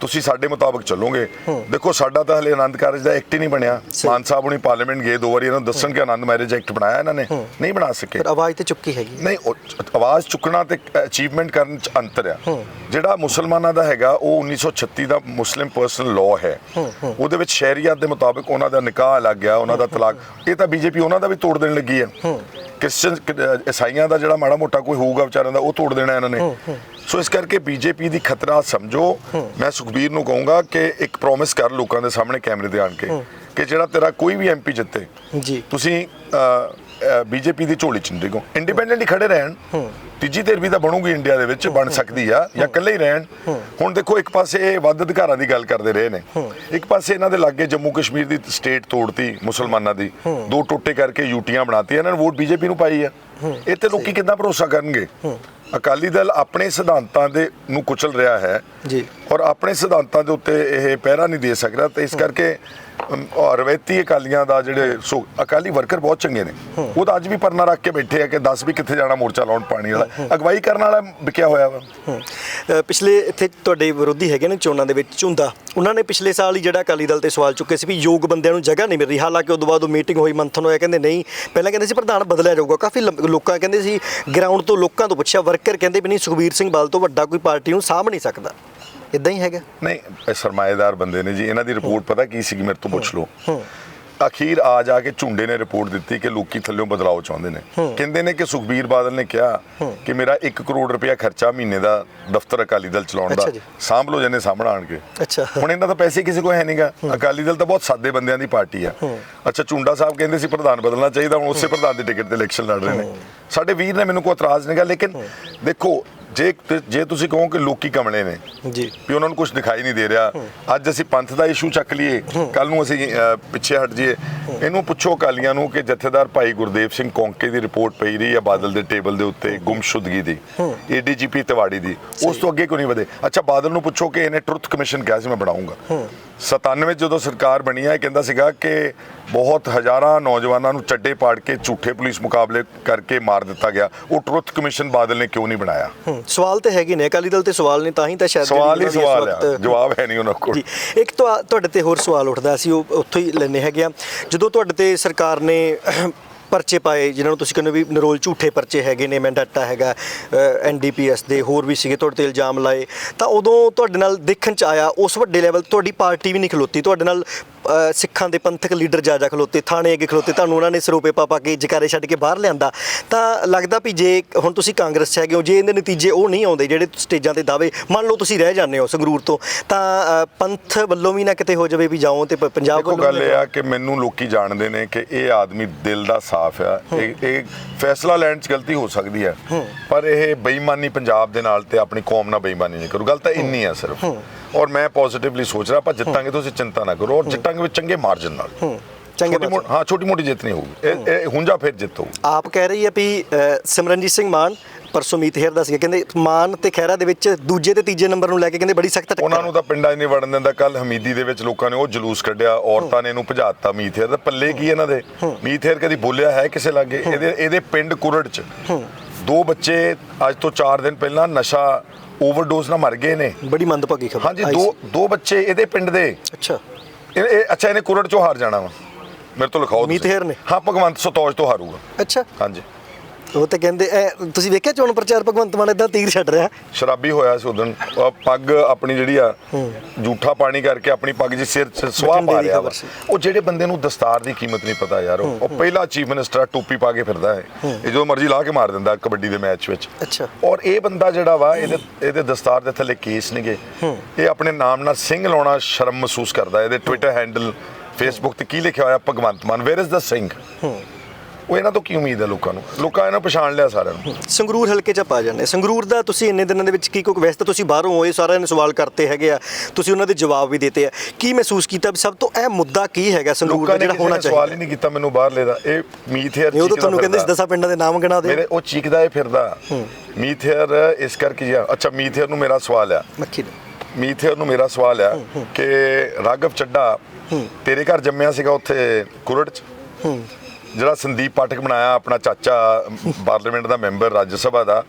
ਤੁਸੀਂ ਸਾਡੇ ਮੁਤਾਬਕ ਚੱਲੋਗੇ। ਦੇਖੋ ਸਾਡਾ ਤਾਂ ਹਲੇ ਆਨੰਦ ਕਾਰਜ ਦਾ ਐਕਟ ਹੀ ਨਹੀਂ ਬਣਿਆ। ਮਾਨ ਸਾਹਿਬ ਹੁਣੀ ਪਾਰਲੀਮੈਂਟ ਗਏ ਦੋ ਵਾਰੀ ਇਹਨਾਂ ਨੂੰ ਦੱਸਣ ਕਿ ਆਨੰਦ ਮੈਰਿਜ ਐਕਟ ਬਣਾਇਆ ਇਹਨਾਂ ਨੇ। ਨਹੀਂ ਬਣਾ ਸਕੇ। ਪਰ ਆਵਾਜ਼ ਤੇ ਚੁੱਕੀ ਹੈਗੀ ਨਹੀਂ ਆਵਾਜ਼ ਚੁੱਕਣਾ ਤੇ ਅਚੀਵਮੈਂਟ ਕਰਨ ਚ ਅੰਤਰ ਆ। ਜਿਹੜਾ ਮੁਸਲਮਾਨਾਂ ਦਾ ਹੈਗਾ ਉਹ 1936 ਦਾ ਮੁਸਲਿਮ ਪਰਸਨਲ ਲਾਅ ਹੈ। ਉਹਦੇ ਵਿੱਚ ਸ਼ਹਿਰੀਅਤ ਦੇ ਮੁਤਾਬਕ ਉਹਨਾਂ ਦਾ ਨਿਕਾਹ ਲੱਗ ਗਿਆ ਉਹਨਾਂ ਦਾ ਤਲਾਕ। ਇਹ ਤਾਂ ਬੀਜੇਪੀ ਉਹਨਾਂ ਦਾ ਵੀ ਤੋੜ ਦੇਣ ਲੱਗੀ ਹੈ। ਕ੍ਰਿਸਚੀਅਨ ਈਸਾਈਆਂ ਦਾ ਜਿਹੜਾ ਮਾੜਾ ਮੋਟਾ ਕੋਈ ਹੋਊਗਾ ਵਿਚਾਰਿਆਂ ਦਾ ਉਹ ਤੋੜ ਦੇਣਾ ਇਹਨਾਂ ਨੇ। ਸੋ ਇਸ ਕਰਕੇ ਬੀਜੇਪੀ ਦੀ ਖਤਰਾ ਸਮਝੋ। ਮੈਂ ਸੁਖਬੀਰ ਨੂੰ ਕਹੂੰਗਾ ਕਿ ਇੱਕ ਪ੍ਰੋਮਿਸ ਕਰ ਲੋਕਾਂ ਦੇ ਸਾਹਮਣੇ ਕੈਮਰੇ ਤੇ ਆਣ ਕੇ ਕਿ ਜਿਹੜਾ ਤੇਰਾ ਕੋਈ ਵੀ ਐਮਪੀ ਜਿੱਤੇ ਜੀ। ਤੁਸੀਂ ਬੀਜੇਪੀ ਦੀ ਝੋਲੀ ਚ ਨਹੀਂ ਡਿੱਗੋ। ਇੰਡੀਪੈਂਡੈਂਟ ਹੀ ਖੜੇ ਰਹਿਣ। ਤੀਜੀ ਧਿਰ ਵੀ ਤਾਂ ਬਣੂਗੀ ਇੰਡੀਆ ਦੇ ਵਿੱਚ ਬਣ ਸਕਦੀ ਆ ਜਾਂ ਇਕੱਲੇ ਹੀ ਰਹਿਣ। ਹੁਣ ਦੇਖੋ ਇੱਕ ਪਾਸੇ ਇਹ ਵੱਧ ਅਧਿਕਾਰਾਂ ਦੀ ਗੱਲ ਕਰਦੇ ਰਹੇ ਨੇ। ਇੱਕ ਪਾਸੇ ਇਹਨਾਂ ਦੇ ਲਾਗੇ ਜੰਮੂ ਕਸ਼ਮੀਰ ਦੀ ਸਟੇਟ ਤੋੜਤੀ ਮੁਸਲਮਾਨਾਂ ਦੀ। ਦੋ ਟੋਟੇ ਕਰਕੇ ਯੂਟੀਆਂ ਬਣਾਤੀਆਂ ਇਹਨਾਂ ਨੇ ਵੋਟ ਬੀਜੇਪੀ ਨੂੰ ਪਾਈ ਆ। ਤੇ ਲੋਕੀ ਕਿੱਦਾਂ ਭਰੋਸਾ ਕਰਨਗੇ? ਅਕਾਲੀ ਦਲ ਆਪਣੇ ਸਿਧਾਂਤਾਂ ਦੇ ਨੂੰ ਕੁਚਲ ਰਿਹਾ ਹੈ। ਜੀ। ਔਰ ਆਪਣੇ ਸਿਧਾਂਤਾਂ ਦੇ ਉੱਤੇ ਇਹ ਪਹਿਰਾ ਨਹੀਂ ਦੇ ਸਕਦਾ ਤੇ ਇਸ ਕਰਕੇ ਔਰ ਰਵੈਤੀ ਅਕਾਲੀਆਂ ਦਾ ਜਿਹੜੇ ਸੋ ਅਕਾਲੀ ਵਰਕਰ ਬਹੁਤ ਚੰਗੇ ਨੇ। ਉਹ ਤਾਂ ਅੱਜ ਵੀ ਪਰਨਾ ਰੱਖ ਕੇ ਬੈਠੇ ਆ ਕਿ 10 ਵੀ ਕਿੱਥੇ ਜਾਣਾ ਮੋਰਚਾ ਲਾਉਣ ਪਾਣੀ ਵਾਲਾ। ਅਗਵਾਈ ਕਰਨ ਵਾਲਾ ਵਿਕਿਆ ਹੋਇਆ ਵਾ। ਪਿਛਲੇ ਇੱਥੇ ਤੁਹਾਡੇ ਵਿਰੋਧੀ ਹੈਗੇ ਨੇ ਚੋਣਾਂ ਦੇ ਵਿੱਚ ਝੁੰਦਾ। ਉਹਨਾਂ ਨੇ ਪਿਛਲੇ ਸਾਲ ਹੀ ਜਿਹੜਾ ਅਕਾਲੀ ਦਲ ਤੇ ਸਵਾਲ ਚੁੱਕੇ ਸੀ ਵੀ ਯੋਗ ਬੰਦਿਆਂ ਨੂੰ ਜਗ੍ਹਾ ਨਹੀਂ ਮਿਲ ਰਹੀ। ਹਾਲਾਂਕਿ ਉਦੋਂ ਬਾਅਦ ਉਹ ਮੀਟਿੰਗ ਹੋਈ ਮੰਥਨ ਹੋਇਆ ਕਹਿੰਦੇ ਨਹੀਂ। ਪਹਿਲਾਂ ਕਹਿੰਦੇ ਸੀ ਪ੍ਰਧਾਨ ਬਦਲਿਆ ਜਾਊਗਾ। ਕਾਫੀ ਲੋਕਾਂ ਕਹਿੰਦੇ ਸੀ ਗਰਾਊਂਡ ਤੋਂ ਲੋਕਾਂ ਤੋਂ ਪੁੱਛਿਆ ਵਰਕਰ ਕਹਿੰਦੇ ਵੀ ਨਹੀਂ ਸੁਖਬੀਰ ਸਿੰਘ ਬਾਦਲ ਤੋਂ ਵੱਡਾ ਕੋਈ ਪਾਰਟੀ ਨੂੰ ਸਾਂਭ ਨਹੀਂ ਸਕਦਾ। ਇਦਾਂ ਹੀ ਹੈਗਾ? ਨਹੀਂ ਇਹ ਸਰਮਾਏਦਾਰ ਬੰਦੇ ਨੇ ਜੀ ਇਹਨਾਂ ਦੀ ਰਿਪੋਰਟ ਪਤਾ ਕੀ ਸੀਗੀ ਮੇਰੇ ਤੋਂ ਪੁੱਛ ਲਓ। ਅਖੀਰ ਆ ਜਾ ਕੇ ਝੁੰਡੇ ਨੇ ਰਿਪੋਰਟ ਦਿੱਤੀ ਕਿ ਲੋਕੀ ਥੱਲਿਓਂ ਬਦਲਾਅ ਚਾਹੁੰਦੇ ਨੇ। ਕਹਿੰਦੇ ਨੇ ਕਿ ਸੁਖਬੀਰ ਬਾਦਲ ਨੇ ਕਿਹਾ ਕਿ ਮੇਰਾ 1 ਕਰੋੜ ਰੁਪਇਆ ਖਰਚਾ ਮਹੀਨੇ ਦਾ ਦਫ਼ਤਰ ਅਕਾਲੀ ਦਲ ਚਲਾਉਣ ਦਾ। ਸਾਂਭ ਲਓ ਜਨੇ ਸਾਹਮਣੇ ਆਣ ਕੇ। ਅੱਛਾ। ਹੁਣ ਇਹਨਾਂ ਦਾ ਪੈਸੇ ਕਿਸੇ ਕੋਲ ਹੈ ਨਹੀਂਗਾ ਅਕਾਲੀ ਦਲ ਤਾਂ ਬਹੁਤ ਸਾਦੇ ਬੰਦਿਆਂ ਦੀ ਪਾਰਟੀ ਆ। ਅੱਛਾ ਝੁੰਡਾ ਸਾਹਿਬ ਕਹਿੰਦੇ ਸੀ ਪ੍ਰਧਾਨ ਬਦਲਣਾ ਚਾਹੀਦਾ ਹੁਣ ਉਸੇ ਪ੍ਰਧਾਨ ਦੀ ਟਿਕਟ ਤੇ ਇਲੈਕਸ਼ਨ ਲੜ ਰਹੇ ਨੇ। ਸਾਡੇ ਵੀਰ ਨੇ ਮੈਨੂੰ ਕੋਈ ਇਤਰਾਜ਼ ਨਹੀਂਗਾ ਲੇਕਿਨ ਦੇਖੋ ਜੇ ਜੇ ਤੁਸੀਂ ਕਹੋ ਕਿ ਲੋਕੀ ਕਮਲੇ ਨੇ ਜੀ। ਵੀ ਉਹਨਾਂ ਨੂੰ ਕੁਝ ਦਿਖਾਈ ਨਹੀਂ ਦੇ ਰਿਹਾ ਅੱਜ ਅਸੀਂ ਪੰਥ ਦਾ ਇਸ਼ੂ ਚੱਕ ਲਈਏ ਕੱਲ ਨੂੰ ਅਸੀਂ ਪਿੱਛੇ ਹਟ ਜਾਈਏ ਇਹਨੂੰ ਪੁੱਛੋ ਕਾਲੀਆਂ ਨੂੰ ਕਿ ਜਥੇਦਾਰ ਭਾਈ ਗੁਰਦੇਵ ਸਿੰਘ ਕੌਂਕੇ ਦੀ ਰਿਪੋਰਟ ਪਈ ਰਹੀ ਹੈ ਬਾਦਲ ਦੇ ਟੇਬਲ ਦੇ ਉੱਤੇ ਗੁੰਮਸ਼ੁਦਗੀ ਦੀ ਏਡੀਜੀਪੀ ਤਿਵਾੜੀ ਦੀ ਉਸ ਤੋਂ ਅੱਗੇ ਕਿਉਂ ਨਹੀਂ ਵਧੇ? ਅੱਛਾ ਬਾਦਲ ਨੂੰ ਪੁੱਛੋ ਕਿ ਇਹਨੇ ਟਰੁੱਥ ਕਮਿਸ਼ਨ ਕਿਹਾ ਸੀ ਮੈਂ ਬਣਾਉਂਗਾ। 97 ਜਦੋਂ ਸਰਕਾਰ ਬਣੀ ਹੈ ਇਹ ਕਹਿੰਦਾ ਸੀਗਾ ਕਿ ਬਹੁਤ ਹਜ਼ਾਰਾਂ ਨੌਜਵਾਨਾਂ ਨੂੰ ਚੱਡੇ ਪਾੜ ਕੇ ਝੂਠੇ ਪੁਲਿਸ ਮੁਕਾਬਲੇ ਕਰਕੇ ਮਾਰ ਦਿੱਤਾ ਗਿਆ। ਉਹ ਟਰੁੱਥ ਕਮਿਸ਼ਨ ਬਾਦਲ ਨੇ ਕਿਉਂ ਨਹੀਂ ਬਣਾਇਆ? ਹੂੰ ਸਵਾਲ ਤੇ ਹੈਗੇ ਨੇ ਅਕਾਲੀ ਦਲ ਤੇ ਸਵਾਲ ਨੇ ਤਾਂ ਹੀ ਤਾਂ ਸ਼ਾਇਦ ਸਵਾਲ ਹੀ ਸਵਾਲ ਆ ਵਕਤ- ਜਵਾਬ ਹੈ ਨਹੀਂ ਉਹਨਾਂ ਕੋਲ। ਜੀ ਇੱਕ ਤੁਹਾ- ਤੁਹਾਡੇ ਤੇ ਹੋਰ ਸਵਾਲ ਉੱਠਦਾ ਸੀ ਉਹ ਉੱਥੋਂ ਹੀ ਲੈਣੇ ਹੈਗੇ ਆ। ਜਦੋਂ ਤੁਹਾਡੇ ਤੇ ਸਰਕਾਰ ਨੇ ਪਰਚੇ ਪਾਏ ਜਿਨ੍ਹਾਂ ਨੂੰ ਤੁਸੀਂ ਕਹਿੰਦੇ ਵੀ ਨਰੋਲ ਝੂਠੇ ਪਰਚੇ ਹੈਗੇ ਨੇ ਮੈਂਡਾਟਾ ਹੈਗਾ ਐਨਡੀਪੀਐਸ ਦੇ ਹੋਰ ਵੀ ਸੀਗੇ ਤੁਹਾਡੇ ਤੇ ਇਲਜ਼ਾਮ ਲਾਏ। ਤਾਂ ਉਦੋਂ ਤੁਹਾਡੇ ਨਾਲ ਦੇਖਣ ਚ ਆਇਆ ਉਸ ਵੱਡੇ ਲੈਵਲ ਤੁਹਾਡੀ ਪਾਰਟੀ ਵੀ ਨਹੀਂ ਖਲੋਤੀ ਤੁਹਾਡੇ ਨਾਲ ਸਿੱਖਾਂ ਦੇ ਪੰਥਕ ਲੀਡਰ ਜਾ ਜਾ ਖਲੋਤੇ ਥਾਣੇ ਅੱਗੇ ਖਲੋਤੇ ਤੁਹਾਨੂੰ ਉਹਨਾਂ ਨੇ ਸਰੋਪੇ ਪਾ ਪਾ ਕੇ ਜਕਾਰੇ ਛੱਡ ਕੇ ਬਾਹਰ ਲਿਆਂਦਾ। ਤਾਂ ਲੱਗਦਾ ਵੀ ਜੇ ਹੁਣ ਤੁਸੀਂ ਕਾਂਗਰਸ 'ਚ ਹੈਗੇ ਹੋ ਜੇ ਇਹਦੇ ਨਤੀਜੇ ਉਹ ਨਹੀਂ ਆਉਂਦੇ ਜਿਹੜੇ ਸਟੇਜਾਂ ਤੇ ਦਾਅਵੇ ਮੰਨ ਲਓ ਤੁਸੀਂ ਰਹਿ ਜਾਂਦੇ ਹੋ ਸੰਗਰੂਰ ਤੋਂ ਤਾਂ ਪੰਥ ਵੱਲੋਂ ਵੀ ਨਾ ਕਿਤੇ ਹੋ ਜਾਵੇ ਵੀ ਜਾਓ ਤੇ ਪੰਜਾਬ ਵੱਲੋਂ ਗੱਲ ਇਹ ਆ ਕਿ ਮੈਨੂੰ ਲੋਕੀ ਜਾਣਦੇ ਨੇ ਕਿ ਇਹ ਆਦਮੀ ਦਿਲ ਦਾ ਸਾਫ਼ ਆ। ਇਹ ਇਹ ਫੈਸਲਾ ਲੈਣ 'ਚ ਗਲਤੀ ਹੋ ਸਕਦੀ ਹੈ। ਪਰ ਇਹ ਬੇਈਮਾਨੀ ਪੰਜਾਬ ਦੇ ਨਾਲ ਤੇ ਆਪਣੀ ਕੌਮ ਨਾਲ ਬੇਈਮਾਨੀ ਨਹੀਂ ਕਰੂ। ਗੱਲ ਤਾਂ ਇੰਨੀ ਆ ਸਿਰਫ। ਔਰ ਮੈਂ ਪੋਜ਼ਿਟਿਵਲੀ ਸੋਚ ਰਿਹਾ ਆਪਾਂ ਜਿੱਤਾਂਗੇ ਤੁਸੀਂ ਚਿੰਤਾ ਨਾ ਕਰੋ। ਔਰ ਜਿੱਤਾਂਗੇ ਵੀ ਚੰਗੇ ਮਾਰਜਨ ਨਾਲ। ਚੰਗੇ ਹਾਂ ਛੋਟੀ ਮੋਟੀ ਜਿੱਤ ਨਹੀਂ ਹੋਊਗੀ। ਇਹ ਹੁੰਜਾ ਫਿਰ ਜਿੱਤ ਹੋਊ ਆਪ ਕਹਿ ਰਹੀ ਹੈ ਵੀ ਸਿਮਰਨਜੀਤ ਸਿੰਘ ਮਾਨ ਪਰਸੋਂ ਮੀਤ ਹੇਰ ਦਾ ਸੀਗਾ ਕਹਿੰਦੇ ਮਾਨ ਤੇ ਖਹਿਰਾ ਦੇ ਵਿੱਚ ਦੂਜੇ ਤੇ ਤੀਜੇ ਨੰਬਰ ਨੂੰ ਲੈ ਕੇ ਕਹਿੰਦੇ ਬੜੀ ਸਖਤ ਟੱਕਰ ਉਹਨਾਂ ਨੂੰ ਤਾਂ ਪਿੰਡਾਂ 'ਚ ਨਹੀਂ ਵੜਨ ਦਿੰਦਾ ਕੱਲ ਹਮੀਦੀ ਦੇ ਵਿੱਚ ਲੋਕਾਂ ਨੇ ਉਹ ਜਲੂਸ ਕੱਢਿਆ ਔਰਤਾਂ ਨੇ ਇਹਨੂੰ ਭਜਾਤਾ ਮੀਥੇਰ ਦਾ। ਪੱਲੇ ਕੀ ਇਹਨਾਂ ਦੇ? ਮੀਥੇਰ ਕਦੀ ਬੋਲਿਆ ਹੈ ਕਿਸੇ ਲਾਗੇ? ਇਹਦੇ ਇਹਦੇ ਪਿੰਡ ਕੁਰੜ 'ਚ ਦੋ ਬੱਚੇ ਅੱਜ ਤੋਂ 4 ਦਿਨ ਪਹਿਲਾਂ ਨਸ਼ਾ ਓਵਰਡੋਜ਼ ਨਾਲ ਮਰ ਗਏ ਨੇ। ਬੜੀ ਮੰਦਭਾਗੀ ਖਬਰ। ਹਾਂਜੀ ਦੋ ਦੋ ਬੱਚੇ ਇਹਦੇ ਪਿੰਡ ਦੇ। ਅੱਛਾ। ਇਹ ਅੱਛਾ ਇਹਨੇ ਕੁਰੜ 'ਚੋਂ ਹਾਰ ਜਾਣਾ ਵਾ। ਮੇਰੇ ਤੋਂ ਲਿਖਾਓ ਮੀਤ। ਹੇਰ ਨੇ? ਹਾਂ ਭਗਵੰਤ ਸਤੌਜ ਤੋਂ ਹਾਰੂਗਾ। ਅੱਛਾ। ਹਾਂਜੀ। ਉਹ ਤੇ ਕਹਿੰਦੇ ਇਹ ਤੁਸੀਂ ਵੇਖਿਆ ਚੋਣ ਪ੍ਰਚਾਰ ਭਗਵੰਤ ਮਾਨ ਇਦਾਂ ਤੀਰ ਛੱਡ ਰਿਹਾ? ਸ਼ਰਾਬੀ ਹੋਇਆ ਸੀ ਉਦੋਂ। ਪੱਗ ਆਪਣੀ ਜਿਹੜੀ ਆ ਝੂਠਾ ਪਾਣੀ ਕਰਕੇ ਆਪਣੀ ਪੱਗ ਜੀ ਸਿਰ ਸਵਾਹ ਪਾ ਰਿਹਾ ਵਾ। ਉਹ ਜਿਹੜੇ ਬੰਦੇ ਨੂੰ ਦਸਤਾਰ ਦੀ ਕੀਮਤ ਨਹੀਂ ਪਤਾ ਯਾਰ ਉਹ ਪਹਿਲਾ ਚੀਫ ਮਿਨਿਸਟਰ ਟੋਪੀ ਪਾ ਕੇ ਫਿਰਦਾ ਹੈ। ਇਹ ਜੋ ਮਰਜ਼ੀ ਲਾ ਕੇ ਮਾਰ ਦਿੰਦਾ ਕਬੱਡੀ ਦੇ ਮੈਚ ਵਿੱਚ। ਅੱਛਾ। ਔਰ ਇਹ ਬੰਦਾ ਜਿਹੜਾ ਵਾ ਇਹਦੇ ਇਹਦੇ ਦਸਤਾਰ ਦੇ ਥੱਲੇ ਕੇਸ ਨਹੀਂਗੇ ਇਹ ਆਪਣੇ ਨਾਮ ਨਾਲ ਸਿੰਘ ਲਾਉਣਾ ਸ਼ਰਮ ਮਹਿਸੂਸ ਕਰਦਾ ਇਹਦੇ ਟਵਿੱਟਰ ਹੈਂਡਲ ਫੇਸਬੁੱਕ ਤੇ ਕੀ ਲਿਖਿਆ ਹੋਇਆ Bhagwant Mann? Where is the Singh ਉਹ ਇਹਨਾਂ ਤੋਂ ਕੀ ਉਮੀਦ ਹੈ ਲੋਕਾਂ ਨੂੰ? ਲੋਕਾਂ ਇਹਨਾਂ ਪਛਾਣ ਲਿਆ ਸਾਰਿਆਂ ਨੂੰ। ਸੰਗਰੂਰ ਹਲਕੇ ਚ ਪਾ ਜਾਂਦੇ। ਸੰਗਰੂਰ ਦਾ ਤੁਸੀਂ ਇੰਨੇ ਦਿਨਾਂ ਦੇ ਵਿੱਚ ਕੀ ਕੋਈ ਵੈਸੇ ਤਾਂ ਤੁਸੀਂ ਬਾਹਰੋਂ ਹੋਏ ਸਾਰਿਆਂ ਨੇ ਸਵਾਲ ਕਰਤੇ ਹੈਗੇ ਆ। ਤੁਸੀਂ ਉਹਨਾਂ ਦੇ ਜਵਾਬ ਵੀ ਦਿੱਤੇ ਆ। ਕੀ ਮਹਿਸੂਸ ਕੀਤਾ? ਵੀ ਸਭ ਤੋਂ ਅਹਿਮ ਮੁੱਦਾ ਕੀ ਹੈਗਾ ਸੰਗਰੂਰ ਦਾ ਜਿਹੜਾ ਹੋਣਾ ਨੇ ਸਵਾਲ ਹੀ ਚਾਹੀਦਾ ਨਹੀਂ ਕੀਤਾ ਮੈਨੂੰ ਬਾਹਰਲੇ ਦਾ। ਇਹ ਮੀਥੇਅਰ ਇਹ ਉਹ ਤਾਂ ਤੁਹਾਨੂੰ ਕਹਿੰਦੇ ਸੀ ਦਸਾਂ ਪਿੰਡਾਂ ਦੇ ਨਾਮ ਗਿਣਾ ਮੇਰੇ ਦਿਓ ਉਹ ਚੀਕਦਾ ਇਹ ਫਿਰਦਾ। ਮੀਥੇਅਰ ਇਸ ਕਰਕੇ ਅੱਛਾ ਮੀਥੇਅਰ ਨੂੰ ਮੇਰਾ ਸਵਾਲ ਆ। ਮੱਖੀ ਦੇ। ਮੀਥੇਅਰ ਨੂੰ ਮੇਰਾ ਸਵਾਲ ਆ ਕਿ ਰਾਘਵ ਚੱਡਾ ਤੇਰੇ ਘਰ ਜੰਮਿਆ ਸੀਗਾ ਉੱਥੇ ਕੁਰੜ ਚ? ਜਿਹੜਾ ਸੰਦੀਪ ਪਾਠਕ ਬਣਾਇਆ ਆਪਣਾ ਚਾਚਾ ਪਾਰਲੀਮੈਂਟ ਦਾ ਮੈਂਬਰ ਰਾਜ ਸਭਾ ਦਾ,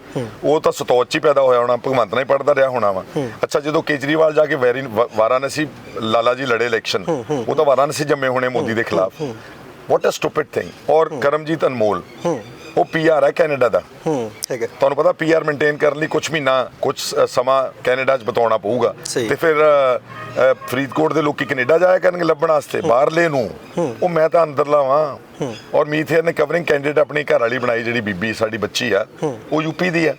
ਉਹ ਤਾਂ ਸਤੌਚ ਹੀ ਪੈਦਾ ਹੋਇਆ ਹੋਣਾ, ਭਗਵੰਤ ਨਾਲ ਹੀ ਪੜਦਾ ਰਿਹਾ ਹੋਣਾ ਵਾ। ਅੱਛਾ, ਜਦੋਂ ਕੇਜਰੀਵਾਲ ਜਾ ਕੇ ਵੈਰੀ ਵਾਰਾਣਸੀ, ਲਾਲਾ ਜੀ ਲੜੇ ਇਲੈਕਸ਼ਨ, ਉਹ ਤਾਂ ਵਾਰਾਣਸੀ ਜੰਮੇ ਹੋਣੇ ਮੋਦੀ ਦੇ ਖਿਲਾਫ। ਵਾਟ ਅ ਸਟੂਪਿਡ ਥਿੰਗ ਔਰ ਕਰਮਜੀਤ ਅਨਮੋਲ ਉਹ ਪੀਆਰ ਹੈ ਕੈਨੇਡਾ ਦਾ। ਹੂੰ ਹੈਗਾ ਤੁਹਾਨੂੰ ਪਤਾ ਪੀਆਰ ਮੇਨਟੇਨ ਕਰਨ ਲਈ ਕੁਝ ਮਹੀਨਾ ਕੁਝ ਸਮਾਂ ਕੈਨੇਡਾ 'ਚ ਬਤਾਉਣਾ ਪਊਗਾ। ਤੇ ਫਿਰ ਫਰੀਦਕੋਟ ਦੇ ਲੋਕੀ ਕੈਨੇਡਾ ਜਾਇਆ ਕਰਨਗੇ ਲੱਭਣ ਵਾਸਤੇ ਬਾਹਰਲੇ ਨੂੰ। ਉਹ ਮੈਂ ਤਾਂ ਅੰਦਰਲਾ ਵਾਂ ਔਰ ਮੀਥੇਰ ਨੇ ਕਵਰਿੰਗ ਕੈਂਡੀਡੇਟ ਆਪਣੀ ਘਰ ਵਾਲੀ ਬਣਾਈ ਜਿਹੜੀ ਬੀਬੀ ਸਾਡੀ ਬੱਚੀ ਆ। ਉਹ ਯੂਪੀ ਦੀ ਆ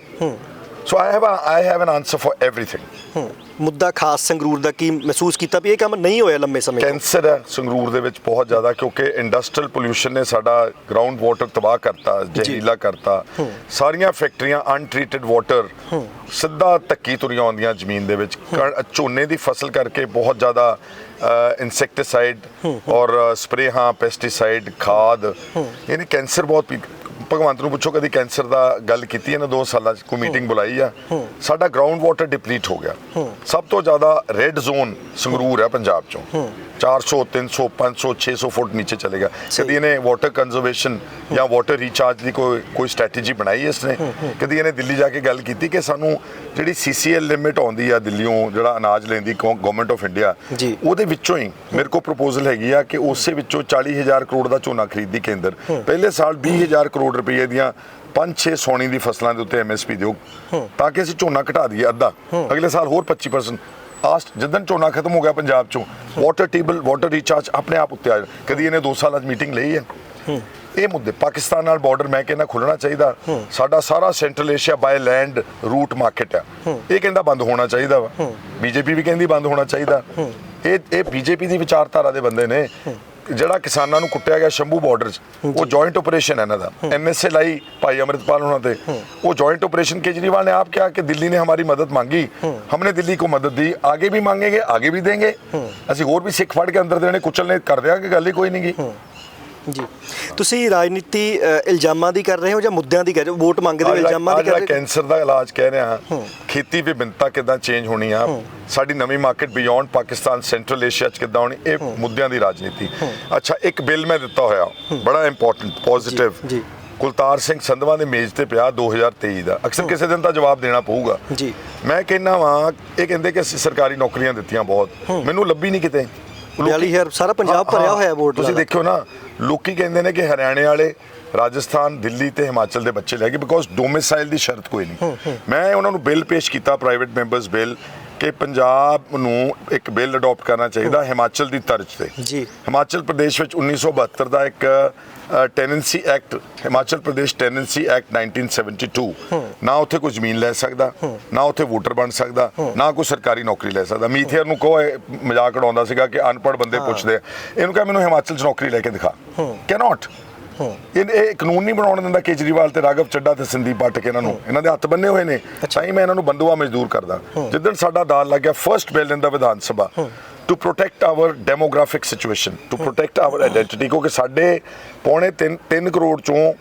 so I have I have an answer for everything ਮੁੱਦਾ ਖਾਸ ਸੰਗਰੂਰ ਦਾ ਕੀ ਮਹਿਸੂਸ ਕੀਤਾ ਵੀ ਇਹ ਕੰਮ ਨਹੀਂ ਹੋਇਆ ਲੰਮੇ ਸਮੇਂ ਤੋਂ? ਕੈਂਸਰ ਹੈ ਸੰਗਰੂਰ ਦੇ ਵਿੱਚ ਬਹੁਤ ਜ਼ਿਆਦਾ ਕਿਉਂਕਿ ਇੰਡਸਟਰੀਅਲ ਪੋਲੂਸ਼ਨ ਨੇ ਸਾਡਾ ਗਰਾਊਂਡ ਵਾਟਰ ਤਬਾਹ ਕਰਤਾ ਜ਼ਹਿਰੀਲਾ ਕਰਤਾ। ਸਾਰੀਆਂ ਫੈਕਟਰੀਆਂ ਅਨਟ੍ਰੀਟਡ ਵਾਟਰ ਸਿੱਧਾ ਤੱਕੀ ਤੁਰੀਆਂ ਆਉਂਦੀਆਂ ਜ਼ਮੀਨ ਦੇ ਵਿੱਚ। ਝੋਨੇ ਦੀ ਫਸਲ ਕਰਕੇ ਬਹੁਤ ਜ਼ਿਆਦਾ ਇਨਸੈਕਟੀਸਾਈਡ ਔਰ ਸਪਰੇਹਾਂ ਪੈਸਟੀਸਾਈਡ ਖਾਦ। ਇਹਨੇ ਕੈਂਸਰ ਬਹੁਤ ਭਗਵੰਤ ਨੂੰ ਪੁੱਛੋ ਕਦੀ ਕੈਂਸਰ ਦਾ ਗੱਲ ਕੀਤੀ ਇਹਨਾਂ ਦੋ ਸਾਲਾਂ 'ਚ ਕੋਈ ਮੀਟਿੰਗ ਬੁਲਾਈ ਆ। ਸਾਡਾ ਗਰਾਊਂਡ ਵਾਟਰ ਡਿਪਲੀਟ ਹੋ ਗਿਆ। ਸਭ ਤੋਂ ਜ਼ਿਆਦਾ ਰੈੱਡ ਜ਼ੋਨ ਸੰਗਰੂਰ ਹੈ ਪੰਜਾਬ ਚੋਂ। 400 300 500 600 ਫੁੱਟ ਨੀਚੇ ਚਲੇ ਗਿਆ ਕਦੀ ਇਹਨੇ ਵਾਟਰ ਕੰਜ਼ਰਵੇਸ਼ਨ ਜਾਂ ਵਾਟਰ ਰੀਚਾਰਜ ਦੀ ਕੋਈ ਕੋਈ ਸਟ੍ਰੈਟਜੀ ਬਣਾਈ ਹੈ ਇਸਨੇ ਕਦੀ ਇਹਨੇ ਦਿੱਲੀ ਜਾ ਕੇ ਗੱਲ ਕੀਤੀ ਕਿ ਸਾਨੂੰ ਜਿਹੜੀ ਸੀਸੀਐਲ ਲਿਮਿਟ ਆਉਂਦੀ ਆ ਦਿੱਲੀੋਂ ਜਿਹੜਾ ਅਨਾਜ ਲੈਂਦੀ ਗਵਰਨਮੈਂਟ ਆਫ ਇੰਡੀਆ ਜੀ। ਉਹਦੇ ਵਿੱਚੋਂ ਹੀ ਮੇਰੇ ਕੋਲ ਪ੍ਰਪੋਜ਼ਲ ਹੈਗੀ ਆ ਕਿ ਉਸੇ ਵਿੱਚੋਂ 40000 ਕਰੋੜ ਦਾ ਝੋਨਾ ਖਰੀਦੀ ਕੇਂਦਰ। ਪਹਿਲੇ ਸਾਲ 20000 ਕਰੋੜ ਰੁਪਏ ਦੀਆਂ 5-6 ਸੋਣੀ ਦੀ ਫਸਲਾਂ ਦੇ ਉੱਤੇ ਐਮਐਸਪੀ ਦਿਓ ਤਾਂ ਕਿ ਅਸੀਂ ਝੋਨਾ ਘਟਾ ਦਈਏ ਅੱਧਾ। ਅਗਲੇ ਸਾਲ ਹੋਰ 25% ਆਸਟ ਜਦੋਂ ਝੋਨਾ ਖਤਮ ਹੋ ਗਿਆ ਪੰਜਾਬ ਚੋਂ ਵਾਟਰ ਟੇਬਲ ਵਾਟਰ ਰੀਚਾਰਜ ਆਪਣੇ ਆਪ ਉੱਤੇ ਆ ਜਾਣਾ। ਕਦੀ ਇਹਨੇ 2 ਸਾਲਾਂ 'ਚ ਮੀਟਿੰਗ ਲਈ ਹੈ। ਇਹ ਮੁੱਦੇ ਪਾਕਿਸਤਾਨ ਨਾਲ ਬਾਰਡਰ ਮੈਂ ਕਹਿੰਦਾ ਖੁੱਲਣਾ ਚਾਹੀਦਾ। ਸਾਡਾ ਸਾਰਾ Central Asia by land route market ਆ। ਇਹ ਕਹਿੰਦਾ ਬੰਦ ਹੋਣਾ ਚਾਹੀਦਾ ਵਾ। ਬੀਜੇਪੀ ਵੀ ਕਹਿੰਦੀ ਬੰਦ ਹੋਣਾ ਚਾਹੀਦਾ। ਇਹ ਇਹ ਬੀਜੇਪੀ ਦੀ ਵਿਚਾਰਧਾਰਾ ਦੇ ਬੰਦੇ ਨੇ। ਜਿਹੜਾ ਕਿਸਾਨਾਂ ਨੂੰ ਕੁੱਟਿਆ ਗਿਆ ਸ਼ੰਭੂ ਬਾਰਡਰ 'ਚ ਉਹ ਜੁਆਇੰਟ ਆਪਰੇਸ਼ਨ ਹੈ ਇਹਨਾਂ ਦਾ। ਐਮਐਸਏ ਲਈ ਭਾਈ ਅਮਰਿਤਪਾਲ ਉਹਨਾਂ ਤੇ। ਉਹ ਜੁਆਇੰਟ ਆਪਰੇਸ਼ਨ ਕੇਜਰੀਵਾਲ ਨੇ ਆਪ ਕਿਹਾ ਕਿ ਦਿੱਲੀ ਨੇ हमारी ਮਦਦ ਮੰਗੀ। हमने ਦਿੱਲੀ को मदद दी आगे भी मांगेंगे आगे ਵੀ देंगे ਅਸੀਂ ਹੋਰ ਵੀ ਸਿੱਖ ਫੜ ਕੇ ਅੰਦਰ ਦੇਣੇ ਕੁਚਲਨੇ ਕਰ ਦਿਆਂਗੇ ਗੱਲ ਹੀ ਕੋਈ ਨਹੀਂ ਜੀ। ਤੁਸੀਂ ਰਾਜਨੀਤੀ ਅ, ਇਲਜ਼ਾਮਾਂ ਦੀ ਕਰ ਰਹੇ ਹੋ ਜਾਂ ਮੁੱਦਿਆਂ ਦੀ ਕਰ ਰਹੇ ਹੋ? ਵੋਟ ਮੰਗਦੇ ਹੋ ਇਲਜ਼ਾਮਾਂ ਦੀ ਕਰ ਰਹੇ ਹੋ? ਕੈਂਸਰ ਦਾ ਇਲਾਜ ਕਹਿ ਰਿਹਾ। ਖੇਤੀ ਵਿਭਿੰਨਤਾ ਕਿਦਾਂ ਚੇਂਜ ਹੋਣੀ ਆ? ਸਾਡੀ ਨਵੀਂ market beyond Pakistan Central Asia ਚ ਕਿਦਾਂ ਹੋਣੀ? ਇਹ ਮੁੱਦਿਆਂ ਦੀ ਰਾਜਨੀਤੀ। ਅੱਛਾ ਇੱਕ ਬਿੱਲ ਮੈਂ ਦਿੱਤਾ ਹੋਇਆ। ਬੜਾ ਇੰਪੋਰਟੈਂਟ ਪੋਜ਼ਿਟਿਵ ਜੀ। ਕੁਲਤਾਰ ਸਿੰਘ ਸੰਧਵਾ ਦੇ ਮੇਜ਼ ਤੇ ਪਿਆ 2023 ਦਾ। ਅਕਸਰ ਕਿਸੇ ਦਿਨ ਤਾਂ ਜਵਾਬ ਦੇਣਾ ਪਊਗਾ। ਜੀ। ਮੈਂ ਕਹਿੰਨਾ ਵਾਂ ਇਹ ਕਹਿੰਦੇ ਕਿ ਅਸੀਂ ਸਰਕਾਰੀ ਨੌਕਰੀਆਂ ਦਿੱਤੀਆਂ ਬਹੁਤ। ਮੈਨੂੰ ਲੱਭੀ ਨਹੀਂ ਕਿਤੇ। ਲੋਕੀ- 42000 ਸਾਰਾ ਪੰਜਾਬ ਭਰਿਆ। ਹੋਇਆ ਵੋਟ ਤੁਸੀਂ। ਦੇਖਿਓ ਨਾ ਲੋਕੀ ਕਹਿੰਦੇ ਨੇ ਕਿ ਹਰਿਆਣੇ ਵਾਲੇ ਰਾਜਸਥਾਨ ਦਿੱਲੀ ਤੇ ਹਿਮਾਚਲ ਦੇ ਬੱਚੇ ਲੈ ਕੇ ਬਿਕੋਜ਼ ਡੋਮਿਸਾਈਲ ਦੀ ਸ਼ਰਤ ਕੋਈ ਨਹੀਂ ਮੈਂ ਉਹਨਾਂ ਨੂੰ ਬਿੱਲ ਪੇਸ਼ ਕੀਤਾ ਪ੍ਰਾਈਵੇਟ ਮੈਂਬਰਸ ਬਿੱਲ ਕਿ ਪੰਜਾਬ ਨੂੰ ਇੱਕ ਬਿੱਲ ਅਡਾਪਟ ਕਰਨਾ ਚਾਹੀਦਾ ਹਿਮਾਚਲ ਦੀ ਤਰਜ਼ ਤੇ ਜੀ। ਹਿਮਾਚਲ ਪ੍ਰਦੇਸ਼ ਵਿੱਚ 1972 ਦਾ ਇੱਕ tenancy act Himachal Pradesh tenancy act 1972 ਨਾ ਉੱਥੇ ਕੋਈ ਜ਼ਮੀਨ ਲੈ ਸਕਦਾ ਨਾ ਉੱਥੇ ਵੋਟਰ ਬਣ ਸਕਦਾ ਨਾ ਕੋਈ ਸਰਕਾਰੀ ਨੌਕਰੀ ਲੈ ਸਕਦਾ। ਮੀਥੇਰ ਨੂੰ ਕਹੋ ਮਜ਼ਾਕ ਉਡਾਉਂਦਾ ਸੀਗਾ ਕਿ ਅਨਪੜ੍ਹ ਬੰਦੇ ਪੁੱਛਦੇ ਆ। ਇਹਨੂੰ ਕਹੇ ਮੈਨੂੰ ਹਿਮਾਚਲ 'ਚ ਨੌਕਰੀ ਲੈ ਕੇ ਦਿਖਾ। ਕੈਨੋਟ ਇਹ ਇਹ ਕਾਨੂੰਨ ਨਹੀਂ ਬਣਾਉਣ ਦਿੰਦਾ ਕੇਜਰੀਵਾਲ ਤੇ ਰਾਘਵ ਚੱਡਾ ਤੇ ਸੰਦੀਪ ਪਾਠਕ ਇਹਨਾਂ ਨੂੰ। ਇਹਨਾਂ ਦੇ ਹੱਥ ਬੰਨੇ ਹੋਏ ਨੇ। ਤਾਂ ਹੀ ਮੈਂ ਇਹਨਾਂ ਨੂੰ ਬੰਦੂਆ ਮਜ਼ਦੂਰ ਕਰਦਾ। ਜਿੱਦਣ ਸਾਡਾ ਦਾਲ ਲੱਗ ਗਿਆ first bill in the Vidhan Sabha. To protect our demographic situation to protect our identity ਕਿਉਂਕਿ ਸਾਡੇ ਪੌਣੇ 3 3 ਕਰੋੜ ਚੋਂ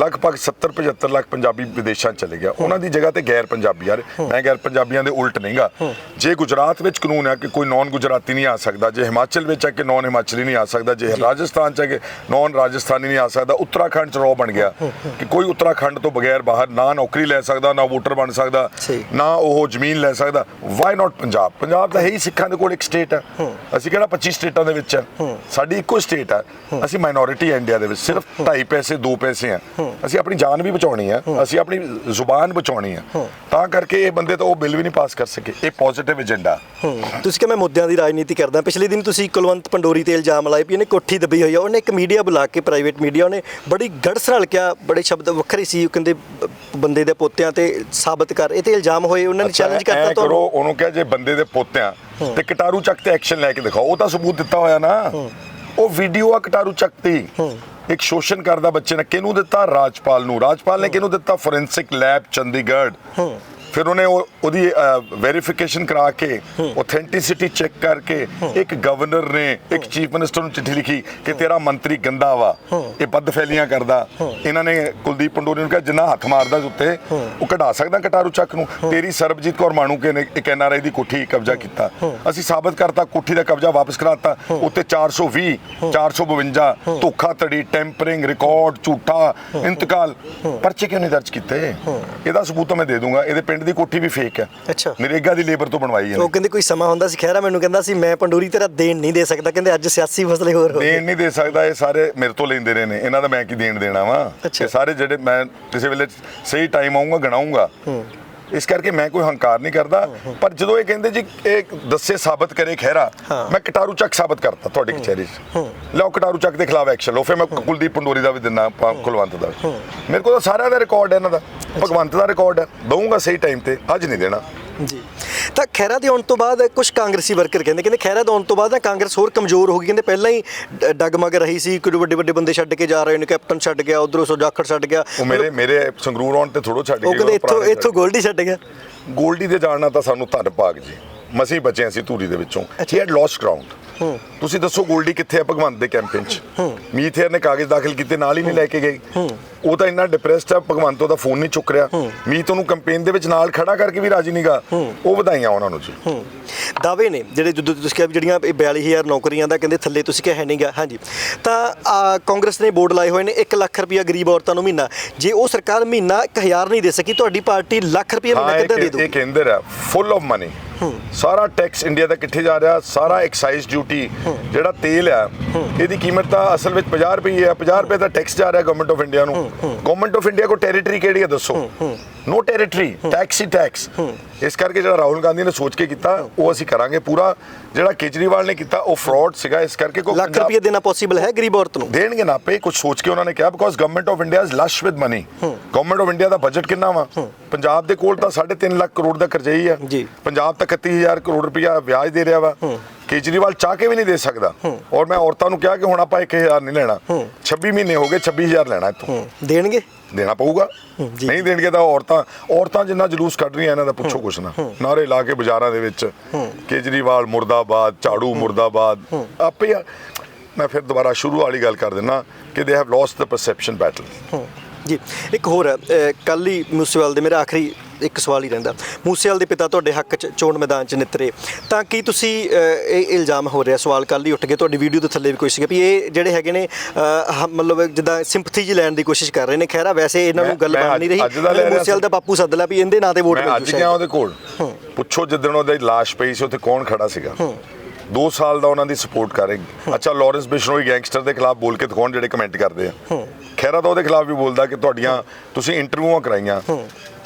ਲਗਭਗ 70 75 ਲੱਖ ਪੰਜਾਬੀ ਵਿਦੇਸ਼ਾਂ ਚਲੇ ਗਿਆ। ਉਹਨਾਂ ਦੀ ਜਗ੍ਹਾ ਤੇ ਗੈਰ ਪੰਜਾਬੀ ਯਾਰ ਮੈਂ ਗੈਰ ਪੰਜਾਬੀਆਂ ਦੇ ਉਲਟ ਨਹੀਂਗਾ। ਜੇ ਗੁਜਰਾਤ ਵਿੱਚ ਕਾਨੂੰਨ ਹੈ ਕਿ ਕੋਈ ਨਾਨ ਗੁਜਰਾਤੀ ਨਹੀਂ ਆ ਸਕਦਾ ਜੇ ਹਿਮਾਚਲ ਵਿੱਚ ਹੈ ਕਿ ਨਾਨ ਹਿਮਾਚਲੀ ਨਹੀਂ ਆ ਸਕਦਾ ਜੇ ਰਾਜਸਥਾਨ 'ਚ ਹੈ ਕਿ ਨਾਨ ਰਾਜਸਥਾਨੀ ਨਹੀਂ ਆ ਸਕਦਾ ਉੱਤਰਾਖੰਡ 'ਚ ਰੋ ਬਣ ਗਿਆ ਕਿ ਕੋਈ ਉੱਤਰਾਖੰਡ ਤੋਂ ਬਗੈਰ ਬਾਹਰ ਨਾ ਨੌਕਰੀ ਲੈ ਸਕਦਾ ਨਾ ਵੋਟਰ ਬਣ ਸਕਦਾ। ਨਾ ਉਹ ਜ਼ਮੀਨ ਲੈ ਸਕਦਾ ਵਾਈ ਨਾਟ ਪੰਜਾਬ? ਪੰਜਾਬ ਤਾਂ ਹੈ ਹੀ ਸਿੱਖਾਂ ਦੇ ਕੋਲ ਇੱਕ ਸਟੇਟ ਹੈ। ਅਸੀਂ ਕਿਹੜਾ 25 ਸਟੇਟਾਂ ਦੇ ਵਿੱਚ ਹੈ? ਸਾਡੀ ਇੱਕੋ ਸਟੇਟ ਹੈ। ਅਸੀਂ ਮਾਈਨੋਰਿਟੀ ਹੈ ਇੰਡੀਆ ਦੇ ਵਿੱਚ ਸਿਰਫ 2.5 ਪੈਸੇ 2 ਪੈਸੇ ਆ ਅਸੀਂ ਆਪਣੀ ਜਾਨ ਵੀ ਬਚਾਉਣੀ ਆ ਅਸੀਂ ਆਪਣੀ ਜ਼ੁਬਾਨ ਬਚਾਉਣੀ ਆ। ਤਾਂ ਕਰਕੇ ਇਹ ਬੰਦੇ ਤਾਂ ਉਹ ਬਿੱਲ ਵੀ ਨਹੀਂ ਪਾਸ ਕਰ ਸਕੇ ਇਹ ਪੋਜ਼ਿਟਿਵ ਏਜੰਡਾ ਹੂੰ। ਤੁਸੀਂ ਕਿ ਮੈਂ ਮੁੱਦਿਆਂ ਦੀ ਰਾਜਨੀਤੀ ਕਰਦਾ ਪਿਛਲੇ ਦਿਨ ਤੁਸੀਂ ਕੁਲਵੰਤ ਪੰਡੋਰੀ ਤੇ ਇਲਜ਼ਾਮ ਲਾਏ ਵੀ ਇਹਨੇ ਕੋਠੀ ਦੱਬੀ ਹੋਈ ਆ ਉਹਨੇ ਇੱਕ ਮੀਡੀਆ ਬੁਲਾ ਕੇ ਪ੍ਰਾਈਵੇਟ ਮੀਡੀਆ ਉਹਨੇ ਬੜੀ ਗੜਸ ਨਾਲ ਕਿਹਾ ਬੜੇ ਸ਼ਬਦ ਵੱਖਰੇ ਸੀ ਉਹ ਕਹਿੰਦੇ ਬੰਦੇ ਦੇ ਪੋਤਿਆਂ ਤੇ ਸਾਬਤ ਕਰ ਇਹ ਤੇ ਇਲਜ਼ਾਮ ਹੋਏ ਉਹਨਾਂ ਨੇ ਚੈਲੰਜ ਕਰਤਾ ਐਂ ਕਰੋ ਤੁਹਾਨੂੰ ਉਹਨੂੰ ਕਿਹਾ ਜੇ ਬੰਦੇ ਦੇ ਪੋਤਿਆਂ ਤੇ ਕਟਾਰੂ ਚੱਕ ਤੇ ਐਕਸ਼ਨ ਲੈ ਕੇ ਦਿਖਾਓ ਉਹ ਤਾਂ ਸਬੂਤ ਦਿੱਤਾ ਹੋਇਆ ਨਾ। ਉਹ ਵੀਡੀਓ ਆ ਕਟਾਰੂ ਚੱਕ ਦੀ ਇੱਕ ਸ਼ੋਸ਼ਣ ਕਰਦਾ ਬੱਚੇ ਨੇ ਕਿਹਨੂੰ ਦਿੱਤਾ? ਰਾਜਪਾਲ ਨੂੰ। ਰਾਜਪਾਲ ਨੇ ਕਿਹਨੂੰ ਦਿੱਤਾ? Forensic lab Chandigarh. ਫਿਰ ਉਹਨੇ ਉਹ- ਉਹਦੀ ਵੈਰੀਫਿਕੇਸ਼ਨ ਕਰਾ ਕੇ ਆਥੈਂਟਿਸਿਟੀ ਚੈੱਕ ਕਰਕੇ ਇੱਕ ਗਵਰਨਰ ਨੇ ਇੱਕ ਚੀਫ ਮਿਨਿਸਟਰ ਨੂੰ ਚਿੱਠੀ ਲਿਖੀ ਕਿ ਤੇਰਾ ਮੰਤਰੀ ਗੰਦਾ ਵਾ ਇਹ ਪੱਦ ਫੈਲੀਆਂ ਕਰਦਾ ਇਹਨਾਂ ਨੇ ਕੁਲਦੀਪ ਪੰਡੋਰੀ ਨੂੰ ਕਿਹਾ ਜਿੰਨਾ ਹੱਥ ਮਾਰਦਾ ਉੱਤੇ ਉਹ ਕਢਾ ਸਕਦਾ ਕਟਾਰੂ ਚੱਕ ਨੂੰ। ਤੇਰੀ ਸਰਬਜੀਤ ਕੌਰ ਮਾਣੂਕੇ ਨੇ ਇੱਕ ਐਨਆਰਆਈ ਦੀ ਕੋਠੀ ਕਬਜ਼ਾ ਕੀਤਾ। ਅਸੀਂ ਸਾਬਤ ਕਰਤਾ ਕੋਠੀ ਦਾ ਕਬਜ਼ਾ ਵਾਪਸ ਕਰਾਤਾ। ਉੱਤੇ 420 452 ਧੋਖਾਧੜੀ ਟੈਂਪਰਿੰਗ ਰਿਕਾਰਡ ਝੂਠਾ ਇੰਤਕਾਲ। ਪਰਚੇ ਕਿਉਂ ਨਹੀਂ ਦਰਜ ਕੀਤੇ? ਇਹਦਾ ਸਬੂਤ ਮੈਂ ਦੇ ਦੂੰਗਾ। ਇਹਦੇ ਪਿੰਡ ਦੀ ਕੋਠੀ ਵੀ ਫੇਕ ਹੈ ਅੱਛਾ। ਨਰੇਗਾ ਦੀ ਲੇਬਰ ਤੋਂ ਬਣਵਾਈ ਹੈ ਉਹ ਕਹਿੰਦੇ ਕੋਈ ਸਮਾਂ ਹੁੰਦਾ ਸੀ ਖਹਿਰਾ ਮੈਨੂੰ ਕਹਿੰਦਾ ਸੀ ਮੈਂ ਪੰਡੋਰੀ ਤੇਰਾ ਦੇਣ ਨਹੀਂ ਦੇ ਸਕਦਾ। ਕਹਿੰਦੇ ਅੱਜ ਸਿਆਸੀ ਮਸਲੇ ਹੋਰ ਹੋ ਗਏ ਦੇਣ ਨਹੀਂ ਦੇ ਸਕਦਾ ਇਹ ਸਾਰੇ ਮੇਰੇ ਤੋਂ ਲੈਂਦੇ ਰਹੇ ਨੇ। ਇਹਨਾਂ ਦਾ ਮੈਂ ਕੀ ਦੇਣ ਦੇਣਾ ਵਾ। ਇਹ ਸਾਰੇ ਜਿਹੜੇ ਮੈਂ ਕਿਸੇ ਵੇਲੇ ਸਹੀ ਟਾਈਮ ਆਉਂਗਾ ਗਣਾਉਂਗਾ ਇਸ ਕਰਕੇ ਮੈਂ ਕੋਈ ਹੰਕਾਰ ਨਹੀਂ ਕਰਦਾ। ਪਰ ਜਦੋਂ ਇਹ ਕਹਿੰਦੇ ਜੀ ਇਹ ਦੱਸੇ ਸਾਬਤ ਕਰੇ ਖਹਿਰਾ। ਮੈਂ ਕਟਾਰੂ ਚੱਕ ਸਾਬਤ ਕਰਤਾ ਤੁਹਾਡੀ ਕਚਹਿਰੀ 'ਚ। ਲਓ ਕਟਾਰੂ ਚੱਕ ਦੇ ਖਿਲਾਫ ਐਕਸ਼ਨ ਲਓ ਫਿਰ ਮੈਂ ਕੁਲਦੀਪ ਪੰਡੋਰੀ ਦਾ ਵੀ ਦਿਨਾ ਕੁਲਵੰਤ ਦਾ। ਮੇਰੇ ਕੋਲ ਸਾਰਿਆਂ ਦਾ ਰਿਕਾਰਡ ਹੈ ਇਹਨਾਂ ਦਾ। ਭਗਵੰਤ ਦਾ ਰਿਕਾਰਡ ਹੈ। ਦਊਂਗਾ ਸਹੀ ਟਾਈਮ ਤੇ ਅੱਜ ਨਹੀਂ ਦੇਣਾ। ਜੀ। ਤਾਂ ਖੈਰਾ ਦੇ ਆਉਣ ਤੋਂ ਬਾਅਦ ਕੁਝ ਕਾਂਗਰਸੀ ਵਰਕਰ ਕਹਿੰਦੇ ਕਹਿੰਦੇ ਖੈਰਾ ਦੇ ਆਉਣ ਤੋਂ ਬਾਅਦ ਨਾ ਕਾਂਗਰਸ ਹੋਰ ਕਮਜ਼ੋਰ ਹੋ ਗਈ ਕਹਿੰਦੇ ਪਹਿਲਾਂ ਹੀ ਡਗਮਗ ਰਹੀ ਸੀ ਕੁਝ ਵੱਡੇ ਵੱਡੇ ਬੰਦੇ ਛੱਡ ਕੇ ਜਾ ਰਹੇ ਨੇ ਕੈਪਟਨ ਛੱਡ ਗਿਆ ਉਧਰੋਂ ਸੁਜਾਖੜ ਛੱਡ ਗਿਆ। ਉਹ ਮੇਰੇ ਮੇਰੇ ਸੰਗਰੂਰ ਆਉਣ ਤੇ ਥੋੜੋ ਛੱਡ ਉਹ ਗਏ ਕਹਿੰਦੇ ਉਹ ਇੱਥੋਂ ਇੱਥੋਂ ਗੋਲਡੀ ਛੱਡ ਗਿਆ। ਗੋਲਡੀ ਦੇ ਜਾਣਨਾ ਤਾਂ ਸਾਨੂੰ ਧੰਨ ਭਾਗ ਜੀ। ਮਸੀਂ ਬਚੇ ਅਸੀਂ ਧੂਰੀ ਦੇ ਵਿੱਚੋਂ। ਹੀ ਹੈਡ ਲੋਸਟ ਗਰਾਊਂਡ ਤੁਸੀਂ ਦੱਸੋ ਗੋਲਡੀ ਕਿੱਥੇ ਹੈ ਭਗਵੰਤ ਦੇ ਕੈਂਪੇਨ 'ਚ? ਮੀਥੇਰ ਨੇ ਕਾਗਜ਼ ਦਾਖਲ ਕੀਤੇ ਨਾਲ ਹੀ ਨਹੀਂ ਲੈ ਕੇ ਗਈ ਉਹ ਤਾਂ ਇੰਨਾ ਡਿਪਰੈਸਡ ਆ ਭਗਵੰਤ ਉਹਦਾ ਫੋਨ ਨਹੀਂ ਚੁੱਕ ਰਿਹਾ। ਮੀਤ ਉਹਨੂੰ ਕੈਂਪੇਨ ਦੇ ਵਿੱਚ ਨਾਲ ਖੜਾ ਕਰਕੇ ਵੀ ਰਾਜੀ ਨਹੀਂਗਾ ਉਹ ਵਧਾਈਆਂ ਉਹਨਾਂ ਨੂੰ ਜੀ। ਹੂੰ। ਦਾਅਵੇ ਨੇ ਜਿਹੜੇ ਜਦੋਂ ਤੁਸੀਂ ਕਿਹਾ ਜਿਹੜੀਆਂ ਇਹ 42000 ਨੌਕਰੀਆਂ ਦਾ ਕਹਿੰਦੇ ਥੱਲੇ ਤੁਸੀਂ ਕਿਹਾ ਹੈ ਨਹੀਂਗਾ ਹਾਂਜੀ। ਤਾਂ ਆ, ਕਾਂਗਰਸ ਨੇ ਬੋਰਡ ਲਾਏ ਹੋਏ ਨੇ 1 ਲੱਖ ਰੁਪਇਆ ਗਰੀਬ ਔਰਤਾਂ ਨੂੰ ਮਹੀਨਾ। ਜੇ ਉਹ ਸਰਕਾਰ ਮਹੀਨਾ 1000 ਨਹੀਂ ਦੇ ਸਕੀ ਤੁਹਾਡੀ ਪਾਰਟੀ ਲੱਖ ਰੁਪਇਆ ਮਹੀਨਾ ਕਿੱਦਾਂ ਦੇ ਦੂਗੀ ਇਹ ਕੇਂਦਰ ਹੈ ਫੁੱਲ ਆਫ ਮਨੀ ਸਾਰਾ ਟੈਕਸ ਇੰਡੀਆ ਦਾ ਕਿੱਥੇ ਜਾ ਰਿਹਾ ਸਾਰਾ ਐਕਸਾਈਜ਼ ਡਿਊਟੀ ਜਿਹੜਾ ਤੇਲ ਆ ਇਹਦੀ ਕੀਮਤ ਤਾਂ ਅਸਲ ਵਿੱਚ 50 ਰੁਪਏ ਹੈ 50 ਰੁਪਏ ਦਾ ਟੈਕਸ ਜਾ ਰਿਹਾ ਗਵਰਨਮੈਂਟ ਆਫ ਇੰਡੀਆ ਨੂੰ। ਗਵਰਨਮੈਂਟ ਆਫ ਇੰਡੀਆ ਕੋ ਟੈਰੀਟਰੀ ਕਿਹੜੀ ਹੈ ਦੱਸੋ? ਨੋ ਟੈਰੀਟਰੀ ਟੈਕਸ ਹੀ ਟੈਕਸ ਇਸ ਕਰਕੇ ਜਿਹੜਾ ਰਾਹੁਲ ਗਾਂਧੀ ਨੇ ਸੋਚ ਕੇ ਕੀਤਾ ਉਹ ਅਸੀਂ ਕਰਾਂਗੇ ਪੂਰਾ। ਜਿਹੜਾ ਕੇਜਰੀਵਾਲ ਨੇ ਕੀਤਾ ਉਹ ਫਰਾਡ ਸੀਗਾ। ਇਸ ਕਰਕੇ ਕੋ ਲੱਖ ਰੁਪਇਆ ਦੇਣਾ ਪੋਸੀਬਲ ਹੈ ਗਰੀਬ ਔਰਤ ਨੂੰ? ਦੇਣਗੇ ਨਾ ਪੇ ਕੁਝ ਸੋਚ ਕੇ ਉਹਨਾਂ ਨੇ ਕਿਹਾ because government of India is lush with money government of India the budget ਕਿੰਨਾ ਵਾ? ਪੰਜਾਬ ਦੇ ਕੋਲ ਤਾਂ 3.5 ਲੱਖ ਕਰੋੜ ਦਾ ਕਰਜ਼ਾ ਹੀ ਆ। ਪੰਜਾਬ ਤਾਂ 31000 ਕਰੋੜ ਰੁਪਇਆ ਵਿਆਜ ਦੇ ਰਿਹਾ ਵਾ। ਕੇਜਰੀਵਾਲ ਚਾਹ ਕੇ ਵੀ ਨਹੀਂ ਦੇ ਸਕਦਾ। ਔਰ ਮੈਂ ਔਰਤਾਂ ਨੂੰ ਕਿਹਾ ਕਿ ਹੁਣ ਆਪਾਂ 1000 ਨਹੀਂ ਲੈਣਾ। 26 ਮਹੀਨੇ ਹੋ ਗਏ 26000 ਲੈਣਾ ਹੂੰ, ਦੇਣਗੇ? ਦੇਣਾ ਪਊਗਾ। ਨਹੀਂ ਦੇਣਗੇ ਤਾਂ ਔਰਤਾਂ ਔਰਤਾਂ ਜਿੰਨਾ ਜਲੂਸ ਕੱਢ ਰਹੀਆਂ ਇਹਨਾਂ ਦਾ ਪੁੱਛੋ ਕੁਛ ਨਾ। ਨਾਰੇ ਲਾ ਕੇ ਬਾਜ਼ਾਰਾਂ ਦੇ ਵਿੱਚ ਕੇਜਰੀਵਾਲ ਮੁਰਦਾਬਾਦ ਝਾੜੂ ਮੁਰਦਾਬਾਦ। ਆਪੇ ਮੈਂ ਫਿਰ ਦੁਬਾਰਾ ਸ਼ੁਰੂ ਵਾਲੀ ਗੱਲ ਕਰ ਦਿੰਨਾ ਕਿ they have lost the perception battle ਜੀ। ਇੱਕ ਹੋਰ ਕੱਲ ਹੀ ਮੂਸੇਵਾਲ ਦੇ ਮੇਰਾ ਆਖਰੀ ਇੱਕ ਸਵਾਲ ਹੀ ਰਹਿੰਦਾ। ਮੂਸੇਵਾਲ ਦੇ ਪਿਤਾ ਤੁਹਾਡੇ ਹੱਕ ਚ ਚੋਣ ਮੈਦਾਨ ਚ ਨਿਤਰੇ। ਤਾਂ ਕੀ ਤੁਸੀਂ ਇਹ ਇਲਜ਼ਾਮ ਹੋ ਰਿਹਾ ਸਵਾਲ ਕੱਲ ਹੀ ਉੱਠ ਕੇ ਤੁਹਾਡੀ ਵੀਡੀਓ ਦੇ ਥੱਲੇ ਵੀ ਕੋਈ ਸੀਗਾ ਵੀ ਇਹ ਜਿਹੜੇ ਹੈਗੇ ਨੇ ਮਤਲਬ ਜਿੱਦਾਂ ਸਿੰਪਥੀ ਜੀ ਲੈਣ ਦੀ ਕੋਸ਼ਿਸ਼ ਕਰ ਰਹੇ ਨੇ। ਖੈਰਾ ਵੈਸੇ ਇਹਨਾਂ ਨੂੰ ਗੱਲ ਬਣ ਨਹੀਂ ਰਹੀ। ਅੱਜ- ਅੱਜ ਦਾ ਮੂਸੇਵਾਲ ਦਾ ਬਾਪੂ ਸੱਦ ਲਿਆ ਵੀ ਇਹਦੇ ਨਾਂ ਤੇ ਵੋਟ ਮਿਲ ਅੱਜ ਜੂ ਗਿਆ ਉਹਦੇ ਕੋਲ। ਪੁੱਛੋ ਜਿੱਦਣ ਉਹਦੀ ਲਾਸ਼ ਪਈ ਸੀ ਉੱਥੇ ਕੌਣ ਖੜਾ ਸੀਗਾ? 2 ਸਾਲ ਦਾ ਉਹਨਾਂ ਦੀ ਸਪੋਰਟ ਕਰੇਗੀ ਅੱਛਾ ਲਾਰੈਂਸ ਬਿਸ਼ਨੋਈ ਗੈਂਗਸਟਰ ਦੇ ਖਿਲਾਫ ਬੋਲ ਕੇ ਦਿਖਾਉਣ ਜਿਹੜੇ ਕਮੈਂਟ ਕਰਦੇ ਆ। ਖੈਰਾ ਤਾਂ ਉਹਦੇ ਖਿਲਾਫ ਵੀ ਬੋਲਦਾ ਕਿ ਤੁਹਾਡੀਆਂ ਤੁਸੀਂ ਇੰਟਰਵਿਊਆਂ ਕਰਾਈਆਂ।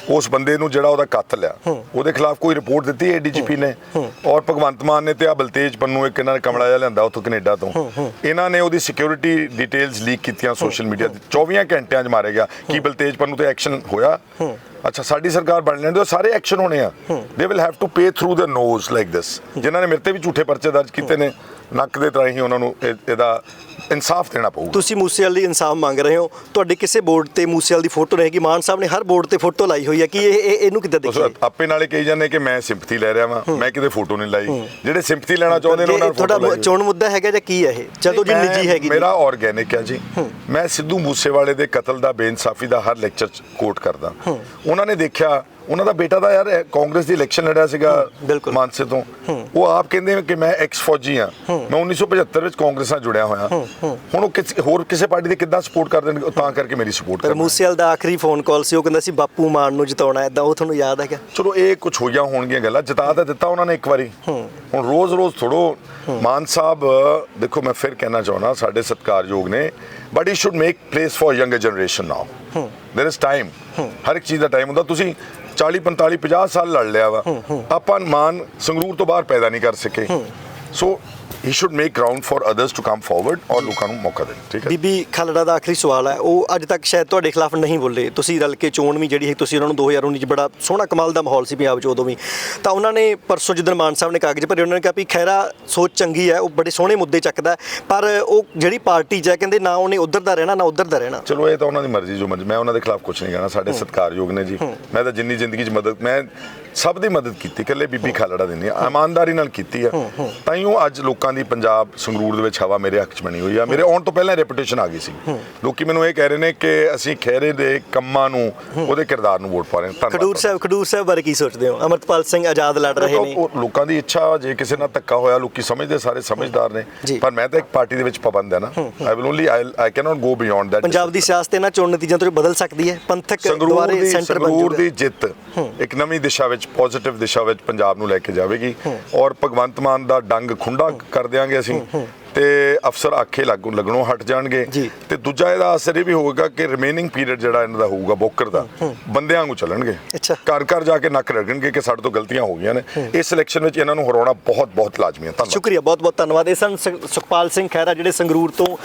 ਉਸ ਬੰਦੇ ਨੂੰ ਜਿਹੜਾ ਉਹਦਾ ਕਤਲ ਆ ਉਹਦੇ ਖਿਲਾਫ ਕੋਈ ਰਿਪੋਰਟ ਦਿੱਤੀ ਹੈ ਡੀਜੀਪੀ ਨੇ? ਔਰ ਭਗਵੰਤ ਮਾਨ ਨੇ ਤੇ ਆ ਬਲਤੇਜ ਪੰਨੂ ਇੱਕ ਇਹਨਾਂ ਨੇ ਕਮਲਾ ਜਿਹਾ ਲਿਆਂਦਾ ਉੱਥੋਂ ਕੈਨੇਡਾ ਤੋਂ। ਇਹਨਾਂ ਨੇ ਉਹਦੀ ਸਿਕਿਉਰਿਟੀ ਡਿਟੇਲਸ ਲੀਕ ਕੀਤੀਆਂ ਸੋਸ਼ਲ ਮੀਡੀਆ ਤੇ। 24 ਘੰਟਿਆਂ 'ਚ ਮਾਰੇ ਗਿਆ ਕੀ ਬਲਤੇਜ ਪੰਨੂ ਤੇ ਐਕਸ਼ਨ ਹੋਇਆ। ਅੱਛਾ ਸਾਡੀ ਸਰਕਾਰ ਬਣ ਲੈਂਦੇ ਉਹ ਸਾਰੇ ਐਕਸ਼ਨ ਹੋਣੇ ਆ। They will have to pay through the nose like this ਜਿਨ੍ਹਾਂ ਨੇ ਮੇਰੇ ਤੇ ਵੀ ਝੂਠੇ ਪਰਚੇ ਦਰਜ ਕੀਤੇ ਨੇ ਨੱਕ ਦੇ ਤਰ੍ਹਾਂ ਹੀ ਉਹਨਾਂ ਨੂੰ ਇਹ- ਇਹਦਾ ਇਨਸਾਫ ਦੇਣਾ ਪਊਗਾ। ਤੁਸੀਂ ਮੂਸੇਵਾਲ ਲਈ ਇਨਸਾਫ ਮੰਗ ਰਹੇ ਹੋ। ਤੁਹਾਡੇ ਕਿਸੇ ਬੋਰਡ ਤੇ ਮੂਸੇਵਾਲ ਦੀ ਫੋਟੋ ਰਹੇਗੀ। ਮਾਨ ਸਾਹਿਬ ਨੇ ਹਰ ਬੋਰਡ ਤੇ ਫੋਟੋ ਲਾਈ ਹੋਈ ਹੈ ਕਿ ਇਹ ਇਹ- ਇਹਨੂੰ ਕਿੱਦਾਂ ਦੇਖੀਏ? ਆਪੇ ਨਾਲੇ ਕਹੀ ਜਾਂਦੇ ਕਿ ਮੈਂ ਸਿੰਪਥੀ ਲੈ ਰਿਹਾ ਵਾਂ ਮੈਂ ਕਿਤੇ ਫੋਟੋ ਨਹੀਂ ਲਾਈ। ਜਿਹੜੇ ਸਿੰਪਥੀ ਲੈਣਾ ਚਾਹੁੰਦੇ ਨੇ ਉਹਨਾਂ ਨੂੰ ਤੁਹਾਡਾ ਚੋਣ ਮੁੱਦਾ ਹੈਗਾ ਜਾਂ ਕੀ ਹੈ ਇਹ? ਜਦੋਂ ਜੀ ਨਿੱਜੀ ਹੈਗੀ ਮੇਰਾ ਆਰਗੈਨਿਕ ਹੈ ਜੀ। ਮੈਂ ਸਿੱਧੂ ਮੂਸੇਵਾਲੇ ਦੇ ਕਤਲ ਦਾ ਬੇਇਨਸਾਫੀ ਦਾ ਹਰ ਲੈਕਚਰ ਕੋਟ ਕਰਦਾ। ਉਹਨਾਂ ਨੇ ਦੇਖਿਆ ਉਹਨਾਂ ਦਾ ਬੇਟਾ ਦਾ ਯਾਰ ਕਾਂਗਰਸ ਦੀ ਇਲੈਕਸ਼ਨ ਲੜਿਆ ਸੀਗਾ ਮਾਨਸੇ ਤੋਂ। ਉਹ ਆਪ ਕਹਿੰਦੇ ਕਿ ਮੈਂ ਐਕਸ ਫੌਜੀ ਆ ਮੈਂ 1975 ਵਿੱਚ ਕਾਂਗਰਸ ਨਾਲ ਜੁੜਿਆ ਹੋਇਆ। ਹੁਣ ਉਹ ਕਿਸੇ ਹੋਰ ਕਿਸੇ ਪਾਰਟੀ ਦੇ ਕਿੱਦਾਂ ਸਪੋਰਟ ਕਰ ਦੇਣਗੇ ਤਾਂ ਕਰਕੇ ਮੇਰੀ ਸਪੋਰਟ ਕਰ ਮੂਸੇਵਾਲ ਦਾ ਆਖਰੀ ਫੋਨ ਕਾਲ ਸੀ ਉਹ ਕਹਿੰਦਾ ਸੀ ਬਾਪੂ ਮਾਨ ਨੂੰ ਜਿਤਾਉਣਾ ਐਦਾਂ ਉਹ ਤੁਹਾਨੂੰ ਯਾਦ ਹੈਗਾ? ਚਲੋ ਇਹ ਕੁਝ ਹੋਈਆਂ ਹੋਣਗੀਆਂ ਗੱਲਾਂ ਜਿਤਾ ਤਾਂ ਦਿੱਤਾ ਉਹਨਾਂ ਨੇ ਇੱਕ ਵਾਰੀ। ਹੁਣ ਰੋਜ਼-ਰੋਜ਼ ਥੋੜੋ ਮਾਨ ਸਾਹਿਬ ਦੇਖੋ ਮੈਂ ਫਿਰ ਕਹਿਣਾ ਚਾਹਣਾ ਸਾਡੇ ਸਤਕਾਰਯੋਗ ਨੇ but he should make place for younger generation now there is time ਹਰ ਇੱਕ ਚੀਜ਼ ਦਾ ਟਾਈਮ ਹੁੰਦਾ। ਤੁਸੀਂ 40 45 50 ਸਾਲ ਲੜ ਲਿਆ ਵਾ। ਆਪਾਂ ਮਾਨ ਸੰਗਰੂਰ ਤੋਂ ਬਾਹਰ ਪੈਦਾ ਨਹੀਂ ਕਰ ਸਕੇ। So he should make ground for others to come forward ਔਰ ਲੋਕਾਂ ਨੂੰ ਮੌਕਾ ਦੇਣ ਠੀਕ ਹੈ ਬੀਬੀ ਖਾਲੜਾ ਦਾ ਆਖਰੀ ਸਵਾਲ ਹੈ ਉਹ ਅੱਜ ਤੱਕ ਸ਼ਾਇਦ ਤੁਹਾਡੇ ਖਿਲਾਫ ਨਹੀਂ ਬੋਲੇ ਤੁਸੀਂ ਰਲ ਕੇ ਚੋਣ ਵੀ ਜਿਹੜੀ ਹੈ ਤੁਸੀਂ ਉਹਨਾਂ ਨੂੰ 2019 ਚ ਬੜਾ ਸੋਹਣਾ ਕਮਾਲ ਦਾ ਮਾਹੌਲ ਸੀ ਪੰਜਾਬ 'ਚ ਉਦੋਂ ਵੀ ਤਾਂ ਉਹਨਾਂ ਨੇ ਪਰਸੋਂ ਜਿੱਦਣ ਮਾਨ ਸਾਹਿਬ ਨੇ ਕਾਗਜ਼ ਭਰੇ ਉਹਨਾਂ ਨੇ ਕਿਹਾ ਵੀ ਖੈਰਾ ਸੋਚ ਚੰਗੀ ਹੈ ਉਹ ਬੜੇ ਸੋਹਣੇ ਮੁੱਦੇ ਚੱਕਦਾ ਪਰ ਉਹ ਜਿਹੜੀ ਪਾਰਟੀ 'ਚ ਹੈ ਕਹਿੰਦੇ ਨਾ ਉਹਨੇ ਉਧਰ ਦਾ ਰਹਿਣਾ ਨਾ ਉਧਰ ਦਾ ਰਹਿਣਾ ਚਲੋ ਇਹ ਤਾਂ ਉਹਨਾਂ ਦੀ ਮਰਜ਼ੀ ਜੋ ਮੈਂ ਉਹਨਾਂ ਦੇ ਖਿਲਾਫ ਕੁਝ ਨਹੀਂ ਕਹਿਣਾ ਸਾਡੇ ਸਤਿਕਾਰਯੋਗ ਨੇ ਜੀ ਮੈਂ ਤਾਂ ਜਿੰਨੀ ਜ਼ਿੰਦਗੀ 'ਚ ਮਦਦ ਮੈਂ ਸਭ ਦੀ ਮਦਦ ਕੀਤੀ ਇਕੱਲੇ ਬੀਬੀ ਖਾਲੜਾ ਦੀ ਨਹੀਂ ਇਮਾਨਦਾਰੀ ਨਾਲ ਕੀਤੀ ਆ ਤਾਈਓ ਅੱਜ ਲੋਕਾਂ ਦੀ ਪੰਜਾਬ ਸੰਗਰੂਰ ਦੇ ਵਿੱਚ ਹਵਾ ਮੇਰੇ ਹੱਕ 'ਚ ਬਣੀ ਹੋਈ ਆ। ਮੇਰੇ ਆਉਣ ਤੋਂ ਪਹਿਲਾਂ ਰੈਪੂਟੇਸ਼ਨ ਆ ਗਈ ਸੀ। ਲੋਕੀ ਮੈਨੂੰ ਇਹ ਕਹਿ ਰਹੇ ਨੇ ਕਿ ਅਸੀਂ ਖਹਿਰੇ ਦੇ ਕੰਮਾਂ ਨੂੰ ਉਹਦੇ ਕਿਰਦਾਰ ਨੂੰ ਵੋਟ ਪਾ ਰਹੇ ਹਾਂ। ਧੰਨਵਾਦ ਖਡੂਰ ਸਾਹਿਬ ਖਡੂਰ ਸਾਹਿਬ ਬਾਰੇ ਕੀ ਸੋਚਦੇ ਹੋ? ਅਮਰਤਪਾਲ ਸਿੰਘ ਆਜ਼ਾਦ ਲੜ ਰਹੇ ਨੇ। ਲੋਕਾਂ ਦੀ ਇੱਛਾ ਜੇ ਕਿਸੇ ਨਾਲ ਧੱਕਾ ਹੋਇਆ ਲੋਕੀ ਸਮਝਦੇ ਸਾਰੇ ਸਮਝਦਾਰ ਨੇ। ਪਰ ਮੈਂ ਤਾਂ ਇੱਕ ਪਾਰਟੀ ਦੇ ਵਿੱਚ ਪਾਬੰਦ ਹੈ ਨਾ। I will only I cannot go beyond that Punjab ਦੀ ਸਿਆਸਤ ਇਹਨਾਂ ਚੋਣ ਨਤੀਜਿਆਂ ਤੋਂ ਬਦਲ ਸਕਦੀ ਹੈ। ਪੰਥਕ ਦੁਆਰੇ ਸੈਂਟਰ ਜਾਊਗਾ ਦੀ ਜਿੱਤ ਇੱਕ ਨਵੀਂ ਦਿਸ਼ਾ ਵਿੱਚ ਪੋਜ਼ਿਟਿਵ ਦਿਸ਼ਾ ਵਿੱਚ ਪੰਜਾਬ ਨੂੰ ਲੈ ਕੇ ਜਾਵੇਗੀ। ਔਰ ਭਗਵੰਤ ਮਾਨ ਦਾ ਡੰਗ ਖੁੰਡਾ ਕਰ ਦਿਆਂਗੇ ਅਸੀਂ। ਤੇ ਅਫਸਰ ਆਖੇ ਲੱਗੂ ਲੱਗਣੋਂ ਹਟ ਜਾਣਗੇ। ਤੇ ਦੂਜਾ ਇਹਦਾ ਅਸਰ ਇਹ ਵੀ ਹੋਵੇਗਾ ਕਿ ਰਿਮੇਨਿੰਗ ਪੀਰੀਅਡ ਜਿਹੜਾ ਇਹਨਾਂ ਦਾ ਹੋਊਗਾ ਬੋਕਰ ਦਾ ਬੰਦਿਆਂ ਵਾਂਗੂ ਚੱਲਣਗੇ। ਘਰ ਘਰ ਜਾ ਕੇ ਨੱਕ ਰਗਣਗੇ ਕਿ ਸਾਡੇ ਤੋਂ ਗਲਤੀਆਂ ਹੋ ਗਈਆਂ ਨੇ। ਇਸ ਇਲੈਕਸ਼ਨ ਵਿੱਚ ਇਹਨਾਂ ਨੂੰ ਹਰਾਉਣਾ ਬਹੁਤ ਬਹੁਤ ਲਾਜ਼ਮੀ ਹੈ। ਧੰਨਵਾਦ। ਸ਼ੁਕਰੀਆ ਬਹੁਤ ਬਹੁਤ ਧੰਨਵਾਦ। ਇਹ ਸਨ ਸੁਖ- ਸੁਖਪਾਲ ਸਿੰਘ ਖਹਿਰਾ ਜਿਹੜੇ ਸੰਗਰੂਰ ਤੋਂ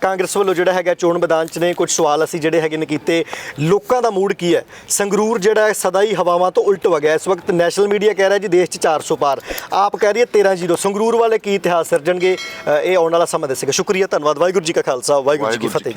ਕਾਂਗਰਸ ਵੱਲੋਂ ਜਿਹੜਾ ਹੈਗਾ ਚੋਣ ਮੈਦਾਨ 'ਚ ਨੇ ਕੁਝ ਸਵਾਲ ਅਸੀਂ ਜਿਹੜੇ ਹੈਗੇ ਨੇ ਕੀਤੇ। ਲੋਕਾਂ ਦਾ ਮੂਡ ਕੀ ਹੈ? ਸੰਗਰੂਰ ਜਿਹੜਾ ਹੈ ਸਦਾ ਹੀ ਹਵਾਵਾਂ ਤੋਂ ਉਲਟ ਹੋ। ਗਿਆ ਇਸ ਵਕਤ ਨੈਸ਼ਨਲ ਮੀਡੀਆ ਕਹਿ ਰਿਹਾ ਜੀ ਦੇਸ਼ 'ਚ 400 ਪਾਰ। ਆਪ ਕਹਿ ਰਹੀ ਹੈ 13 ਜ਼ੀਰੋ। ਸੰਗਰੂਰ ਵਾਲੇ ਕੀ ਇਤਿਹਾਸ ਸਿਰਜਣਗੇ? ਇਹ ਆਉਣ ਵਾਲਾ ਸਮਾਂ ਦੱਸੇਗਾ। ਸ਼ੁਕਰੀਆ ਧੰਨਵਾਦ। ਵਾਹਿਗੁਰੂ ਜੀ ਕਾ ਖਾਲਸਾ ਵਾਹਿਗੁਰੂ ਜੀ ਕੀ ਫਤਿਹ।